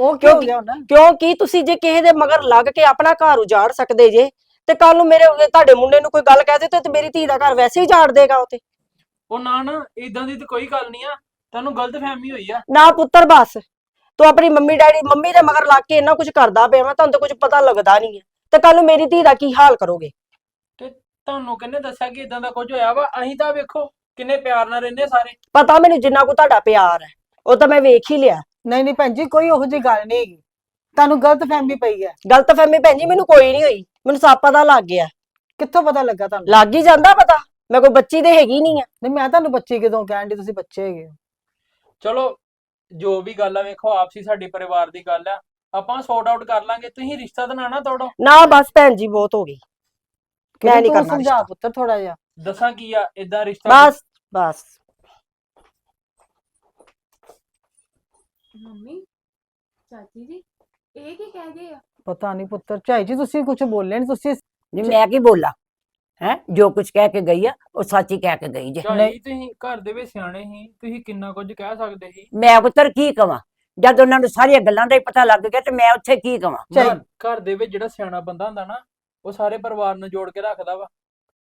ਉਹ ਕਿਉਂ ਹੋ ਕਿਉਂਕਿ- ਗਿਆ ਹੁਣ ਕਿਉਂਕਿ ਤੁਸੀਂ ਜੇ ਕਿਸੇ ਦੇ ਮਗਰ ਲੱਗ ਕੇ ਆਪਣਾ ਘਰ ਉਜਾੜ ਸਕਦੇ ਜੇ ਤੇ ਕੱਲ ਨੂੰ ਮੇਰੇ ਤੁਹਾਡੇ ਮੁੰਡੇ ਨੂੰ ਕੋਈ ਗੱਲ ਕਹਿ ਦੇ ਤੇ ਤੇ ਮੇਰੀ ਧੀ ਦਾ ਘਰ ਵੈਸੇ ਹੀ ਉਜਾੜ ਦੇਗਾ ਉਹ ਤੇ। ਉਹ ਨਾ ਨਾ ਇਦਾਂ ਦੀ ਤੇ ਕੋਈ ਗੱਲ ਨਹੀਂ ਆ। ਤੁਹਾਨੂੰ ਗਲਤ ਫਹਿਮੀ ਹੋਈ ਆ। ਨਾ ਪੁੱਤਰ ਬਸ ਤੂੰ ਆਪਣੀ ਮੰਮੀ ਡੈਡੀ ਮੰਮੀ ਦੇ ਮਗਰ ਲੱਗ ਕੇ ਇੰਨਾ ਕੁਝ ਕਰਦਾ ਪਿਆ ਮੈਂ ਤੁਹਾਨੂੰ ਤਾਂ ਕੁਝ ਪਤਾ ਲੱਗਦਾ ਨਹੀਂ ਹੈ ਤੇ ਕੱਲ ਨੂੰ ਮੇਰੀ ਧੀ ਦਾ ਕੀ ਹਾਲ ਕਰੋਗੇ? ਤੁਹਾਨੂੰ ਕਿੰਨੇ ਦੱਸਿਆ ਕਿ ਇਦਾਂ ਦਾ ਕੁਝ ਹੋਇਆ ਵਾ? ਅਸੀਂ ਤਾਂ ਵੇਖੋ ਕਿੰਨੇ ਪਿਆਰ ਨਾਲ ਰਹਿੰਦੇ ਸਾਰੇ। ਪਤਾ ਮੈਨੂੰ ਜਿੰਨਾ ਕੋ ਤੁਹਾਡਾ ਪਿਆਰ ਹੈ ਉਹ ਤਾਂ ਮੈਂ ਵੇਖ ਹੀ ਲਿਆ। ਨਹੀਂ ਨਹੀਂ ਭੈਣ ਜੀ ਕੋਈ ਉਹੋ ਜਿਹੀ ਗੱਲ ਨਹੀਂ ਹੈਗੀ। ਤੁਹਾਨੂੰ ਗਲਤ ਫਹਿਮੀ ਪਈ ਹੈ। ਗਲਤ ਫਹਿਮੀ ਭੈਣ ਜੀ ਮੈਨੂੰ ਕੋਈ ਨਹੀਂ ਹੋਈ। ਮੈਨੂੰ ਸਭ ਪਤਾ ਲੱਗ ਗਿਆ। ਕਿੱਥੋਂ ਪਤਾ ਲੱਗਾ ਤੁਹਾਨੂੰ? ਲੱਗ ਹੀ ਜਾਂਦਾ ਪਤਾ। ਮੈਂ ਕੋਈ ਬੱਚੀ ਤੇ ਹੈਗੀ ਨਹੀਂ ਆ। ਨਹੀਂ ਮੈਂ ਤੁਹਾਨੂੰ ਬੱਚੀ ਕਿਦੋਂ ਕਹਿਣ ਦੀ ਤੁਸੀਂ ਬੱਚੇ ਹੈਗੇ ਹੋ। ਚਲੋ ਜੋ ਵੀ ਗੱਲ ਆ ਵੇਖੋ ਆਪਸੀ ਸਾਡੀ ਪਰਿਵਾਰ ਦੀ ਗੱਲ ਆ। ਆਪਾਂ ਸੌਟ ਆਊਟ ਕਰ ਲਾਂਗੇ। ਤੁਸੀਂ ਰਿਸ਼ਤਾ ਤਾਂ ਨਾ ਨਾ ਤੋੜੋ। ਨਾ ਬਸ ਭੈਣ ਜੀ ਬਹੁਤ ਹੋ ਗਈ। ਮੈਂ ਕਿਰਨ ਨਹੀਂ ਤੂੰ ਕਰਨਾ ਸਮਝਾ ਰਿਸ਼ਤਾ। ਪੁੱਤਰ ਥੋੜਾ ਜਿਹਾ। ਦੱਸਾਂ ਕੀ ਆ ਇਦਾਂ ਰਿਸ਼ਤਾ ਬਸ ਬਸ। ਮੰਮੀ ਚਾਚੀ ਜੀ ਇਹ ਕੀ ਕਹਿ ਗਏ ਆ? ਪਤਾ ਨਹੀਂ ਪੁੱਤਰ ਝਾਈ ਜੀ ਤੁਸੀਂ ਕੁਝ ਬੋਲੇ ਨਹੀਂ ਤੁਸੀਂ ਨਹੀਂ ਮੈਂ ਕੀ ਬੋਲਾਂ? ਹੈ? ਜੋ ਕੁਝ ਕਹਿ ਕੇ ਗਈ ਆ ਉਹ ਸੱਚ ਹੀ ਕਹਿ ਕੇ ਗਈ ਜੇ। ਝਾਈ ਤੁਸੀਂ ਘਰ ਦੇ ਵਿੱਚ ਸਿਆਣੇ ਸੀ ਤੁਸੀਂ ਕਿੰਨਾ ਕੁਝ ਕਹਿ ਸਕਦੇ ਸੀ? ਮੈਂ ਪੁੱਤਰ ਕੀ ਕਵਾਂ? ਜਦ ਉਹਨਾਂ ਨੂੰ ਸਾਰੀਆਂ ਗੱਲਾਂ ਦਾ ਹੀ ਪਤਾ ਲੱਗ ਗਿਆ ਤੇ ਮੈਂ ਉੱਥੇ ਕੀ ਕਵਾਂ? ਝਾਈ ਘਰ- ਘਰ ਦੇ ਵਿੱਚ ਜਿਹੜਾ ਸਿਆਣਾ ਬੰਦਾ ਹੁੰਦਾ ਨਾ ਉਹ ਸਾਰੇ ਪਰਿਵਾਰ ਨੂੰ ਜੋੜ ਕੇ ਰੱਖਦਾ ਵਾ।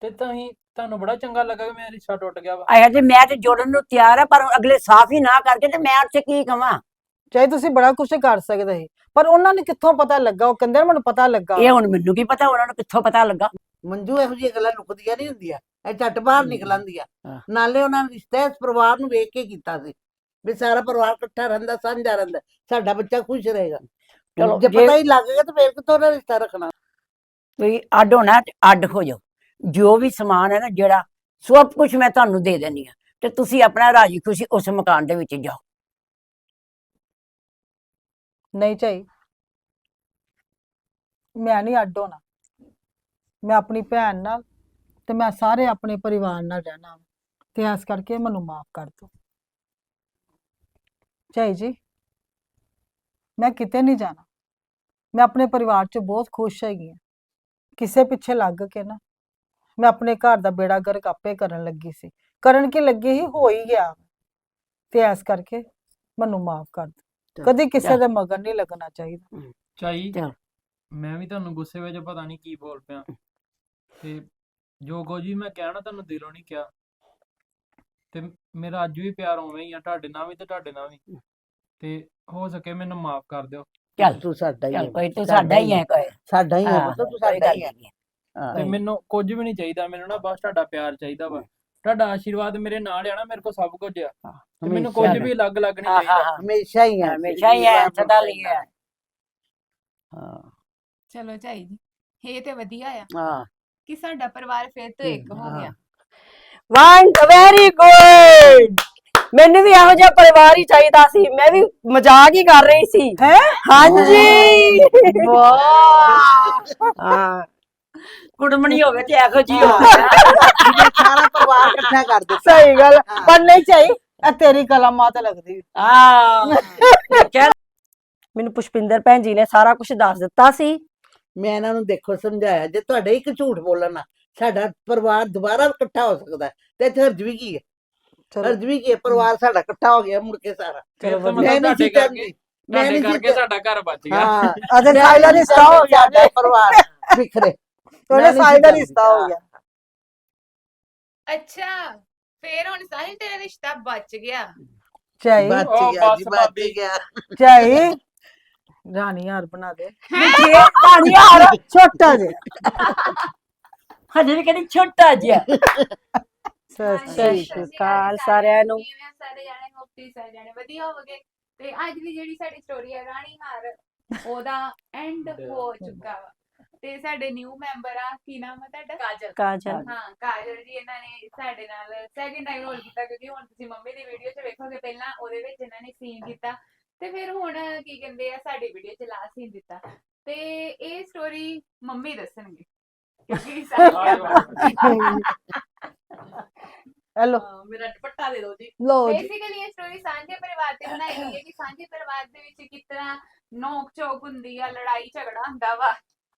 ਤੇ ਤੁਸੀਂ ਤੁਹਾਨੂੰ ਬੜਾ ਚੰਗਾ ਲੱਗਾ ਕਿ ਮੇਰਾ ਰਿਸ਼ਤਾ ਟੁੱਟ ਗਿਆ ਵਾ। ਆਇਆ ਜੇ ਮੈਂ ਤੇ ਜੋੜਨ ਨੂੰ ਤਿਆਰ ਆ ਪਰ ਅਗਲੇ ਸਾਫ਼ ਹੀ ਨਾ ਕਰਕੇ ਤੇ ਮੈਂ ਉੱਥੇ ਕੀ ਕਵਾਂ? ਚਾਹੇ ਤੁਸੀਂ ਬੜਾ ਕੁਝ ਕਰ ਸਕਦੇ ਸੀ ਪਰ ਉਹਨਾਂ ਨੂੰ ਕਿੱਥੋਂ ਪਤਾ ਲੱਗਾ? ਉਹ ਕਹਿੰਦੇ ਨਾ ਮੈਨੂੰ ਪਤਾ ਲੱਗਾ। ਇਹ ਹੁਣ ਮੈਨੂੰ ਕੀ ਪਤਾ ਉਹਨਾਂ ਨੂੰ ਕਿੱਥੋਂ ਪਤਾ ਲੱਗਾ? ਮੰਜੂ ਇਹੋ ਜਿਹੀਆਂ ਗੱਲਾਂ ਲੁਕਦੀਆਂ ਨਹੀਂ ਹੁੰਦੀਆਂ। ਇਹ ਝੱਟ ਬਾਹਰ ਨਿਕਲ ਆਉਂਦੀਆਂ ਹਾਂ। ਨਾਲੇ ਉਹਨਾਂ ਨੇ ਰਿਸ਼ਤਾ ਇਸ ਪਰਿਵਾਰ ਨੂੰ ਵੇਖ ਕੇ ਕੀਤਾ ਸੀ ਵੀ ਸਾਰਾ ਪਰਿਵਾਰ ਇਕੱਠਾ ਰਹਿੰਦਾ ਸਾਂਝਾ ਰਹਿੰਦਾ ਸਾਡਾ ਬੱਚਾ ਖੁਸ਼ ਰਹੇਗਾ। ਚਲੋ, ਜੇ ਜੇ- ਪਤਾ ਹੀ ਲੱਗ ਗਿਆ ਤਾਂ ਫੇਰ ਕਿੱਥੋਂ ਉਹਦਾ ਰਿਸ਼ਤਾ ਰੱਖਣਾ? ਤੁਸੀਂ ਅੱਡ ਹੋਣਾ ਤੇ ਅੱਡ ਹੋ ਜਾਓ। ਜੋ ਵੀ ਸਮਾਨ ਹੈ ਨਾ ਜਿਹੜਾ ਸਭ ਕੁਝ ਮੈਂ ਤੁਹਾਨੂੰ ਦੇ ਦੇਣੀ ਆ ਤੇ ਤੁਸੀਂ ਆਪਣਾ ਰਾਜੀ ਖੁਸ਼ੀ ਉਸ ਮਕਾਨ ਦੇ ਵਿੱਚ ਜਾਓ। ਨਹੀਂ ਝਾਈ ਮੈਂ ਨਹੀਂ ਅੱਡ ਹੋਣਾ। ਮੈਂ ਆਪਣੀ ਭੈਣ ਨਾਲ ਤੇ ਮੈਂ ਸਾਰੇ ਆਪਣੇ ਪਰਿਵਾਰ ਨਾਲ ਰਹਿਣਾ ਵਾ। ਤੇ ਇਸ ਕਰਕੇ ਮੈਨੂੰ ਮਾਫ ਕਰ ਦਿਓ। ਝਾਈ ਜੀ, ਮੈਂ ਕਿਤੇ ਨਹੀਂ ਜਾਣਾ। ਮੈਂ ਆਪਣੇ ਪਰਿਵਾਰ 'ਚ ਬਹੁਤ ਖੁਸ਼ ਹੈਗੀ ਹਾਂ। ਕਿਸੇ ਪਿੱਛੇ ਲੱਗ ਕੇ ਨਾ ਮੈਂ ਆਪਣੇ ਘਰ ਦਾ ਬੇੜਾ ਗਰਕ ਆਪੇ ਕਰਨ ਲੱਗੀ ਸੀ। ਕਰਨ ਕੀ ਲੱਗੀ ਹੀ ਹੋ ਹੀ ਗਿਆ। ਤੇ ਇਸ ਕਰਕੇ ਮੈਨੂੰ ਮਾਫ ਕਰ ਦਿਓ। ਕਦੀ ਕਿਸੇ। ਦੇ ਮਗਰ ਨਹੀਂ ਲੱਗਣਾ ਚਾਹੀਦਾ। ਚਾਈ ਚੱਲ। ਮੈਂ ਵੀ ਤੁਹਾਨੂੰ ਗੁੱਸੇ ਵਿੱਚ ਪਤਾ ਨਹੀਂ ਕੀ ਬੋਲ ਪਿਆ। ਤੇ ਜੋ ਕੁਝ ਵੀ ਮੈਂ ਕਹਿਣਾ ਤੁਹਾਨੂੰ ਦਿਲੋਂ ਨਹੀਂ ਕਿਹਾ। ਤੇ ਮੇਰਾ ਅੱਜ ਵੀ ਪਿਆਰ ਉਵੇਂ ਹੀ ਆ ਤੁਹਾਡੇ ਨਾਲ ਵੀ ਤੇ ਤੁਹਾਡੇ ਨਾਲ ਵੀ। ਤੇ ਹੋ ਸਕੇ ਮੈਨੂੰ ਮਾਫ ਕਰ ਦਿਓ। ਚੱਲ। ਤੂੰ ਸਾਡਾ ਹੀ ਚੱਲ ਹੈ ਕੋਈ ਤੂੰ ਸਾਡਾ ਹੀ ਹੈ ਕੋਈ। ਸਾਡਾ ਹੀ ਹੈ ਪੁੱਤ, ਤੂੰ ਸਾਡਾ ਹੀ ਹਾਂ। ਤੇ ਮੈਨੂੰ ਕੁਝ ਵੀ ਨਹੀਂ ਚਾਹੀਦਾ। ਮੈਨੂੰ ਨਾ ਬਸ ਤੁਹਾਡਾ ਪਿਆਰ ਚਾਹੀਦਾ ਵਾ। ਤੁਹਾਡਾ ਆਸ਼ੀਰਵਾਦ ਮੇਰੇ ਨਾਲ ਆ ਨਾ ਮੇਰੇ ਕੋਲ ਸਭ ਕੁਝ ਆ। ਤੇ ਮੈਨੂੰ ਕੁਝ ਵੀ ਅਲੱਗ ਅਲੱਗ ਨਹੀਂ ਹਾਂ ਚਾਹੀਦਾ ਹਾਂ। ਹਮੇਸ਼ਾ ਹੀ ਹੈ ਹਮੇਸ਼ਾ ਹੀ ਹੈ ਸਦਾ ਲਈ ਹੈ। ਹਾਂ। ਚਲੋ ਝਾਈ ਜੀ ਇਹ ਤੇ ਵਧੀਆ ਆ ਹਾਂ। ਕਿ ਸਾਡਾ ਪਰਿਵਾਰ ਫਿਰ ਤੋਂ ਇੱਕ ਹੋ ਹਾਂ। ਗਿਆ ਵਨ ਵੈਰੀ ਗੁੱਡ ਮੈਨੂੰ ਵੀ ਇਹੋ ਜਿਹਾ ਪਰਿਵਾਰ ਹੀ ਚਾਹੀਦਾ ਸੀ। ਮੈਂ ਵੀ ਮਜ਼ਾਕ ਹੀ ਕਰ ਰਹੀ ਸੀ। ਹੈ? ਹਾਂਜੀ। ਵਾਹ। ਹਾਂ। ਕੁੜਮਣੀ ਹੋਵੇ ਤੇ ਇਹੋ ਜੀ ਹੋਵੇ। ਸਾਰਾ ਪਰਿਵਾਰ ਇਕੱਠਾ ਕਰ ਦਿੱਤਾ। ਸਹੀ ਗੱਲ ਪਰ ਨਹੀਂ ਚਾਹੀ ਇਹ ਤੇਰੀ ਕਲਾਮਾਤ ਲੱਗਦੀ ਹਾਂ। ਮੈਨੂੰ ਪੁਸ਼ਪਿੰਦਰ ਭੈਣ ਜੀ ਨੇ ਸਾਰਾ ਕੁਝ ਦੱਸ ਦਿੱਤਾ ਸੀ। ਮੈਂ ਇਹਨਾਂ ਨੂੰ ਦੇਖੋ ਸਮਝਾਇਆ ਜੇ ਤੁਹਾਡੇ ਇੱਕ ਝੂਠ ਬੋਲਣ ਨਾਲ ਸਾਡਾ ਪਰਿਵਾਰ ਦੁਬਾਰਾ ਇਕੱਠਾ ਹੋ ਸਕਦਾ ਤੇ ਇੱਥੇ ਹਰਜ ਵੀ ਕੀ ਹੈ? ਹਰਜ ਵੀ ਕੀ ਹੈ? ਪਰਿਵਾਰ ਸਾਡਾ ਇਕੱਠਾ ਹੋ ਗਿਆ ਮੁੜ ਕੇ ਸਾਰਾ। ਮੈਂ ਨਹੀਂ ਸੀ ਕਰਕੇ ਚਾਹੁੰਦੀ ਮੈਂ ਨਹੀਂ ਕਰਕੇ ਸਾਡਾ ਘਰ ਬਚ ਗਿਆ। ਹਾਂ ਅਜੇ ਸਾਈ ਦਾ ਰਿਸ਼ਤਾ ਹੋ ਗਿਆ ਪਰਿਵਾਰ। ਵਿਖਰੇ ਉਹਨੇ ਨਹੀਂ ਸਾਈ ਦਾ ਸੀ ਰਿਸ਼ਤਾ ਹੋ। ਗਿਆ। ਅੱਛਾ ਫੇਰ ਹੁਣ ਸਾਹਿਲ ਤੇਰਾ ਰਿਸ਼ਤਾ ਬਚ ਗਿਆ। ਚਾਹੀ। ਬਚ ਉਹ ਗਿਆ ਬਸ ਜੀ ਬਚ ਭਾਬੀ। ਗਿਆ। ਚਾਹੀ। ਰਾਣੀ ਹਾਰ ਬਣਾ ਦੇ। ਪਾਣੀ ਹਾਰ ਛੋਟਾ ਜਿਹਾ। ਹਜੇ ਵੀ ਕਹਿੰਦੀ ਛੋਟਾ ਜਿਹਾ। ਸਤਿ ਸ਼੍ਰੀ ਅਕਾਲ ਸਾਰਿਆਂ ਨੂੰ। ਕਿਵੇਂ ਆ ਸਾਰੇ ਜਾਣੇ? ਹੋਪੀ ਸਾਰੇ ਜਾਣੇ ਵਧੀਆ ਹੋਵੋਗੇ। ਤੇ ਅੱਜ ਦੀ ਜਿਹੜੀ ਸਾਡੀ ਸਟੋਰੀ ਹੈ ਰਾਣੀ ਹਾਰ ਉਹਦਾ ਐਂਡ ਹੋ ਚੁੱਕਾ ਵਾ। ਤੇ ਸਾਡੇ ਨਿਊ ਮੈਂਬਰ ਆ ਕੀ ਨਾਮ ਹੈ ਤੁਹਾਡਾ? ਕਾਜਲ। ਕਾਜਲ। ਹਾਂ ਕਾਜਲ ਜੀ ਇਹਨਾਂ ਨੇ ਸਾਡੇ ਨਾਲ ਸੈਕਿੰਡ ਟਾਈਮ ਰੋਲ ਕੀਤਾ ਕਿਉਂਕਿ ਹੁਣ ਤੁਸੀਂ ਮੰਮੀ ਦੀ ਵੀਡੀਓ 'ਚ ਵੇਖੋਗੇ ਪਹਿਲਾਂ ਉਹਦੇ ਵਿੱਚ ਇਹਨਾਂ ਨੇ ਸੀਨ ਕੀਤਾ। ਤੇ ਫਿਰ ਹੁਣ ਕੀ ਕਹਿੰਦੇ ਆ ਸਾਡੀ ਵੀਡੀਓ 'ਚ ਲਾਸਟ ਸੀਨ ਦਿੱਤਾ। ਤੇ ਇਹ ਸਟੋਰੀ ਮੰਮੀ ਦੱਸਣਗੇ। ਕਿਉਂਕਿ ਹੈਲੋ। ਮੇਰਾ ਦੁਪੱਟਾ ਦੇ ਦਿਓ ਜੀ। ਲੋ ਜੀ। ਬੇਸਿਕਲੀ ਇਹ ਸਟੋਰੀ ਸਾਂਝੇ ਪਰਿਵਾਰ ਤੇ ਬਣਾਈ ਗਈ ਹੈ ਕਿ ਸਾਂਝੇ ਪਰਿਵਾਰ ਦੇ ਵਿੱਚ ਕਿਸ ਤਰ੍ਹਾਂ ਨੋਕ ਝੋਕ ਹੁੰਦੀ ਆ ਲੜਾਈ ਝਗੜਾ ਹੁੰਦਾ ਵਾ।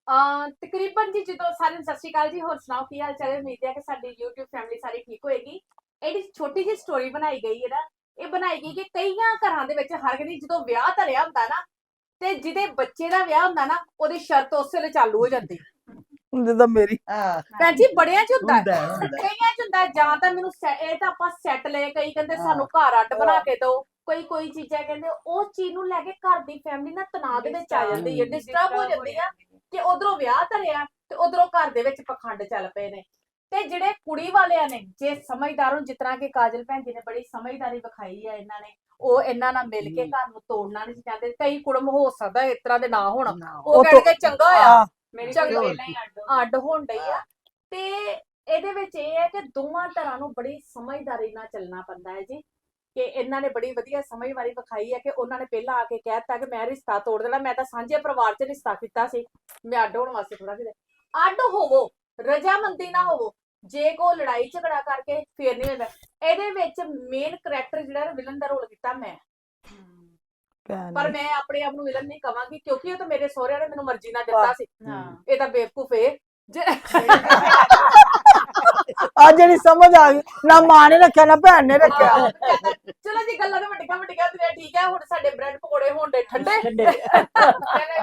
ਅਹ ਤਕਰੀਬਨ ਜੀ ਜਦੋਂ ਸਾਰਿਆਂ ਨੂੰ ਸਤਿ ਸ਼੍ਰੀ ਅਕਾਲ ਜੀ ਹੋਰ ਸੁਣਾਓ ਕੀ ਹਾਲ ਚਾਲ ਹੈ? ਉਮੀਦ ਹੈ ਕਿ ਸਾਡੀ YouTube ਫੈਮਿਲੀ ਸਾਰੀ ਠੀਕ ਹੋਏਗੀ। ਇਹਦੀ ਛੋਟੀ ਜਿਹੀ ਸਟੋਰੀ ਬਣਾਈ ਗਈ ਹੈ ਨਾ। ਇਹ ਬਣਾਈ ਗਈ ਕਿ ਕਈਆਂ ਘਰਾਂ ਦੇ ਵਿੱਚ ਹਰ ਕਦੀ ਜਦੋਂ ਵਿਆਹ ਧਰਿਆ ਹੁੰਦਾ ਨਾ ਤੇ ਜਿਹਦੇ ਬੱਚੇ ਦਾ ਵਿਆਹ ਹੁੰਦਾ ਨਾ ਉਹਦੀ ਸ਼ਰਤ ਉਸੇ ਵੇਲੇ ਚਾਲੂ ਹੋ ਜਾਂਦੀ। ਜਿੱਦਾਂ ਮੇਰੀ। ਹਾਂ। ਭੈਣ ਜੀ ਬੜਿਆਂ ਚ ਹੁੰਦਾ। ਹੈ। ਹੁੰਦਾ ਹੈ, ਹੁੰਦਾ। ਹੈ। ਕਈਆਂ ਚ ਹੁੰਦਾ ਹੈ, ਜਾਂ ਤਾਂ ਮੈਨੂੰ ਸੈ- ਇਹ ਤਾਂ ਆਪਾਂ ਸੈੱਟ ਲਏ ਕਈ ਕਹਿੰਦੇ ਸਾਨੂੰ ਘਰ ਅੱਡ ਬਣਾ ਕੇ ਦਿਓ ਕੋਈ ਕੋਈ ਚੀਜ਼ਾਂ ਕਹਿੰਦੇ ਉਹ ਚੀਜ਼ ਨੂੰ ਲੈ ਕੇ ਘਰ ਦੀ ਫੈਮਿਲੀ ਨਾ ਤਣਾਅ ਦੇ ਵਿੱਚ ਆ ਜਾਂਦੀ ਹੈ ਡਿਸਟਰਬ ਹੋ ਜਾਂਦੀ ਆ। ਕਿ ਉਧਰੋਂ ਵਿਆਹ ਧਰਿਆ ਤੇ ਉਧਰੋਂ ਘਰ ਦੇ ਵਿੱਚ ਪਖੰਡ ਚੱਲ ਪਏ ਨੇ। ਤੇ ਜਿਹੜੇ ਕੁੜੀ ਵਾਲਿਆਂ ਨੇ ਜੇ ਸਮਝਦਾਰ ਹੋਣ ਜਿਸ ਤਰ੍ਹਾਂ ਕਿ ਕਾਜਲ ਭੈਣ ਜੀ ਨੇ ਬੜੀ ਸਮਝਦਾਰੀ ਵਿਖਾਈ ਹੈ ਇਹਨਾਂ ਨੇ ਉਹ ਇਹਨਾਂ ਨਾਲ ਮਿਲ ਕੇ ਘਰ ਨੂੰ ਤੋੜਨਾ ਨਹੀਂ ਸੀ ਚਾਹੁੰਦੇ। ਕਈ ਕੁੜਮ ਹੋ ਸਕਦਾ ਇਸ ਤਰ੍ਹਾਂ ਦੇ ਨਾ ਹੋਣ। ਉਹ ਕਹਿਣਗੇ ਚੰਗਾ ਹੋਇਆ ਆ। ਮੇਰੀ ਹੀ ਅੱਡ ਹੋਣ ਡਈ ਆ। ਤੇ ਇਹਦੇ ਵਿੱਚ ਇਹ ਹੈ ਕਿ ਦੋਵਾਂ ਧਰਾਂ ਨੂੰ ਬੜੀ ਸਮਝਦਾਰੀ ਨਾਲ ਚੱਲਣਾ ਪੈਂਦਾ ਹੈ ਜੀ। ਕਿ ਇਹਨਾਂ ਨੇ ਬੜੀ ਵਧੀਆ ਸਮਝਦਾਰੀ ਵਿਖਾਈ ਹੈ ਕਿ ਉਹਨਾਂ ਨੇ ਪਹਿਲਾਂ ਆ ਕੇ ਕਹਿਤਾ ਕਿ ਮੈਂ ਰਿਸ਼ਤਾ ਤੋੜ ਦੇਣਾ ਮੈਂ ਤਾਂ ਸਾਂਝੇ ਪਰਿਵਾਰ 'ਚ ਰਿਸ਼ਤਾ ਕੀਤਾ ਸੀ। ਮੈਂ ਅੱਡ ਹੋਣ ਵਾਸਤੇ ਥੋੜਾ ਕਿਤੇ ਅੱਡ ਹੋਵੋ ਰਜਾਮੰਦੀ ਨਾ ਹੋਵੋ। ਜੇ ਕੋ ਲੜਾਈ ਝਗੜਾ ਕਰਕੇ ਫੇਰ ਨਹੀਂ ਹੁੰਦਾ ਇਹਦੇ ਵਿੱਚ ਮੇਨ ਕਰੈਕਟਰ ਜਿਹੜਾ ਵਿਲਨ ਦਾ ਰੋਲ ਕੀਤਾ ਮੈਂ। ਭੈਣ ਪਰ। ਮੈਂ ਆਪਣੇ ਆਪ ਨੂੰ ਵਿਲਨ ਨਹੀਂ ਕਵਾਂਗੀ ਕਿਉਂਕਿ ਇਹ ਤਾਂ ਮੇਰੇ ਸਹੁਰਿਆਂ ਨੇ ਮੈਨੂੰ ਮਰਜ਼ੀ ਨਾਲ ਦਿੱਤਾ ਸੀ। ਇਹ ਤਾਂ ਬੇਵਕੂਫ ਏ। ਜੇ- ਆ ਜਿਹੜੀ ਸਮਝ ਆ ਗਈ ਨਾ ਮਾਂ ਨੇ ਰੱਖਿਆ ਨਾ ਭੈਣ ਨੇ ਰੱਖਿਆ। ਚਲੋ ਜੀ ਗੱਲਾਂ ਤਾਂ ਵੱਡੀਆਂ ਵੱਡੀਆਂ ਤੇ ਠੀਕ ਹੈ ਹੁਣ ਸਾਡੇ ਬ੍ਰੈਡ ਪਕੌੜੇ ਹੋਣ ਦੇ ਠੰਡੇ। ਚਲੋ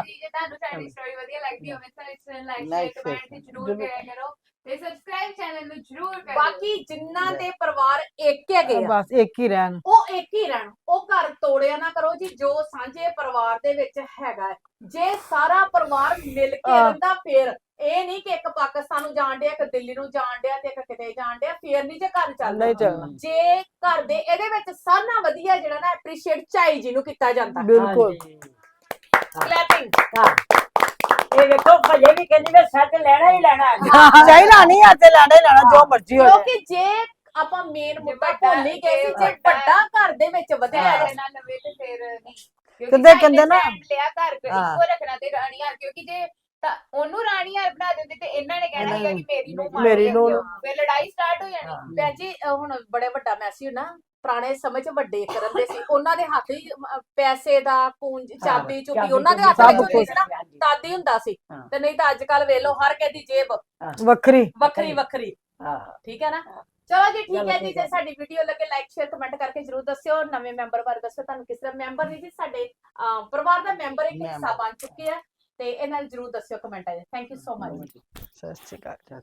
ਜੀ ਜੇ ਤੁਹਾਨੂੰ ਸਾਡੀ ਸਟੋਰੀ ਵਧੀਆ ਲੱਗਦੀ ਹੋਵੇ ਤਾਂ ਇਸ ਲਾਈਕ Like, ਸ਼ੇਅਰ ਕਮੈਂਟ ਤੇ ਜ਼ਰੂਰ ਕਰਿਆ ਕਰੋ ਤੇ ਸਬਸਕ੍ਰਾਈਬ ਚੈਨਲ ਨੂੰ ਜਰੂਰ ਕਰਿਓ। ਬਾਕੀ ਜਿਨ੍ਹਾਂ ਦੇ ਪਰਿਵਾਰ ਇੱਕ ਹੈਗੇ ਆ ਬਸ ਇੱਕ ਹੀ ਰਹਿਣ। ਉਹ ਇੱਕ ਹੀ ਰਹਿਣ ਉਹ ਘਰ ਤੋੜਿਆ ਨਾ ਕਰੋ ਜੀ ਜੋ ਸਾਂਝੇ ਪਰਿਵਾਰ ਦੇ ਵਿੱਚ ਹੈਗਾ। ਜੇ ਸਾਰਾ ਪਰਿਵਾਰ ਮਿਲ ਕੇ। ਰਹਿੰਦਾ ਫੇਰ ਇਹ ਨਹੀਂ ਕਿ ਇੱਕ ਪਾਕਿਸਤਾਨ ਨੂੰ ਜਾਣ ਡਿਆ ਇੱਕ ਦਿੱਲੀ ਨੂੰ ਜਾਣ ਡਿਆ ਤੇ ਇੱਕ ਕਿਤੇ ਜਾਣ ਡਿਆ ਫੇਰ ਨਹੀਂ ਜੇ ਘਰ ਚੱਲਦਾ। ਨਹੀਂ ਚੱਲਣਾ। ਜੇ ਘਰ ਦੇ ਇਹਦੇ ਵਿੱਚ ਸਾਰਿਆਂ ਨਾਲੋਂ ਵਧੀਆ ਜਿਹੜਾ ਨਾ ਐਪਰੀਸ਼ੀਏਟ ਚਾਈ ਜੀ ਨੂੰ ਕੀਤਾ ਜਾਂਦਾ। ਬਿਲਕੁਲ। ਕਲੈਪਿੰਗ ਇਹ ਵੇਖੋ ਭਜੇ ਵੀ ਕਹਿੰਦੀ ਮੈਂ ਸੱਚ ਲੈਣਾ ਹੀ ਲੈਣਾ ਹੈ। ਚਾਹੀਦਾ ਨਹੀਂ ਆ ਤੇ ਲੈਣਾ ਹੀ ਲੈਣਾ ਜੋ ਮਰਜ਼ੀ ਹੋ ਜਾਏ ਕਿਉਂਕਿ ਜੇ ਆਪਾਂ ਮੇਨ ਮੁੱਦਾ ਭੁੱਲ ਹੀ ਗਏ ਸੀ ਜੇ ਵੱਡਾ ਘਰ ਦੇ ਵਿੱਚ ਵਧਿਆ ਹੈ। ਲਵੇ ਤੇ ਫਿਰ ਨਹੀਂ। ਕਿਉਂਕਿ ਕਹਿੰਦੇ- ਨਾ- ਲਿਆ ਘਰ ਕੋ ਹਾਂ। ਇੱਕੋ ਰੱਖਣਾ ਤੇ ਰਾਣੀ ਹਾਰ ਕਿਉਂਕਿ ਜੇ ਤਾਂ ਉਹਨੂੰ ਰਾਣੀ ਹਾਰ ਬਣਾ ਦਿੰਦੇ ਤੇ ਇਹਨਾਂ ਨੇ ਕਹਿਣਾ ਸੀਗਾ ਕਿ ਮੇਰੀ ਨੂੰ ਮਾਰ ਮੇਰੀ। ਨੂੰਹ ਫਿਰ ਲੜਾਈ ਸਟਾਰਟ ਹੋ ਜਾਣੀ। ਭੈਣ ਜੀ ਅਹ ਹੁਣ ਬੜੇ ਵੱਡਾ ਮੈਸੀ ਨਾ ਪੁਰਾਣੇ ਸਮੇਂ 'ਚ ਵੱਡੇ ਕਰਨ ਦੇ ਸੀ। ਉਹਨਾਂ ਦੇ ਹੱਥ ਹੀ ਅਹ, ਪੈਸੇ ਦਾ ਪੂੰਜ ਚਾਬੀ ਚੁਪੀ ਉਹਨਾਂ ਦੇ ਹੱਥ ਸਭ ਵਿੱਚ ਹੁੰਦੀ ਸੀ ਨਾ। ਤਦ ਹੀ ਹੁੰਦਾ ਸੀ। ਹਾਂ। ਤੇ ਨਹੀਂ ਤਾਂ ਅੱਜ ਕੱਲ ਵੇਖ ਲਓ ਹਰ ਕਿਸੇ ਦੀ ਜੇਬ ਵੱਖਰੀ। ਵੱਖਰੀ ਵੱਖਰੀ। ਹਾਂ। ਠੀਕ ਹੈ ਨਾ? ਚਲੋ ਜੀ ਠੀਕ ਚਲੋ ਹੈ ਜੀ। ਠੀਕ ਜੇ ਹੈ। ਸਾਡੀ ਵੀਡੀਓ ਲੱਗੇ ਲਾਈਕ ਸ਼ੇਅਰ ਕਮੈਂਟ ਕਰਕੇ ਜਰੂਰ ਦੱਸਿਓ। ਨਵੇਂ ਮੈਂਬਰ ਬਾਰੇ ਦੱਸਿਓ। ਤੁਹਾਨੂੰ ਕਿਸ ਤਰ੍ਹਾਂ ਮੈਂਬਰ ਨਹੀਂ ਜੀ ਸਾਡੇ ਅਹ, ਪਰਿਵਾਰ ਦਾ ਮੈਂਬਰ ਇੱਕ ਹਿੱਸਾ. ਬਣ ਚੁੱਕੇ ਆ ਤੇ ਇਹ ਨਾਲ ਜਰੂਰ ਦੱਸਿਓ ਕਮੈਂਟਾਂ 'ਚ ਥੈਂਕ ਯੂ ਸੋ ਮਚ ਸਤਿ ਸ਼੍ਰੀ ਅਕਾਲ।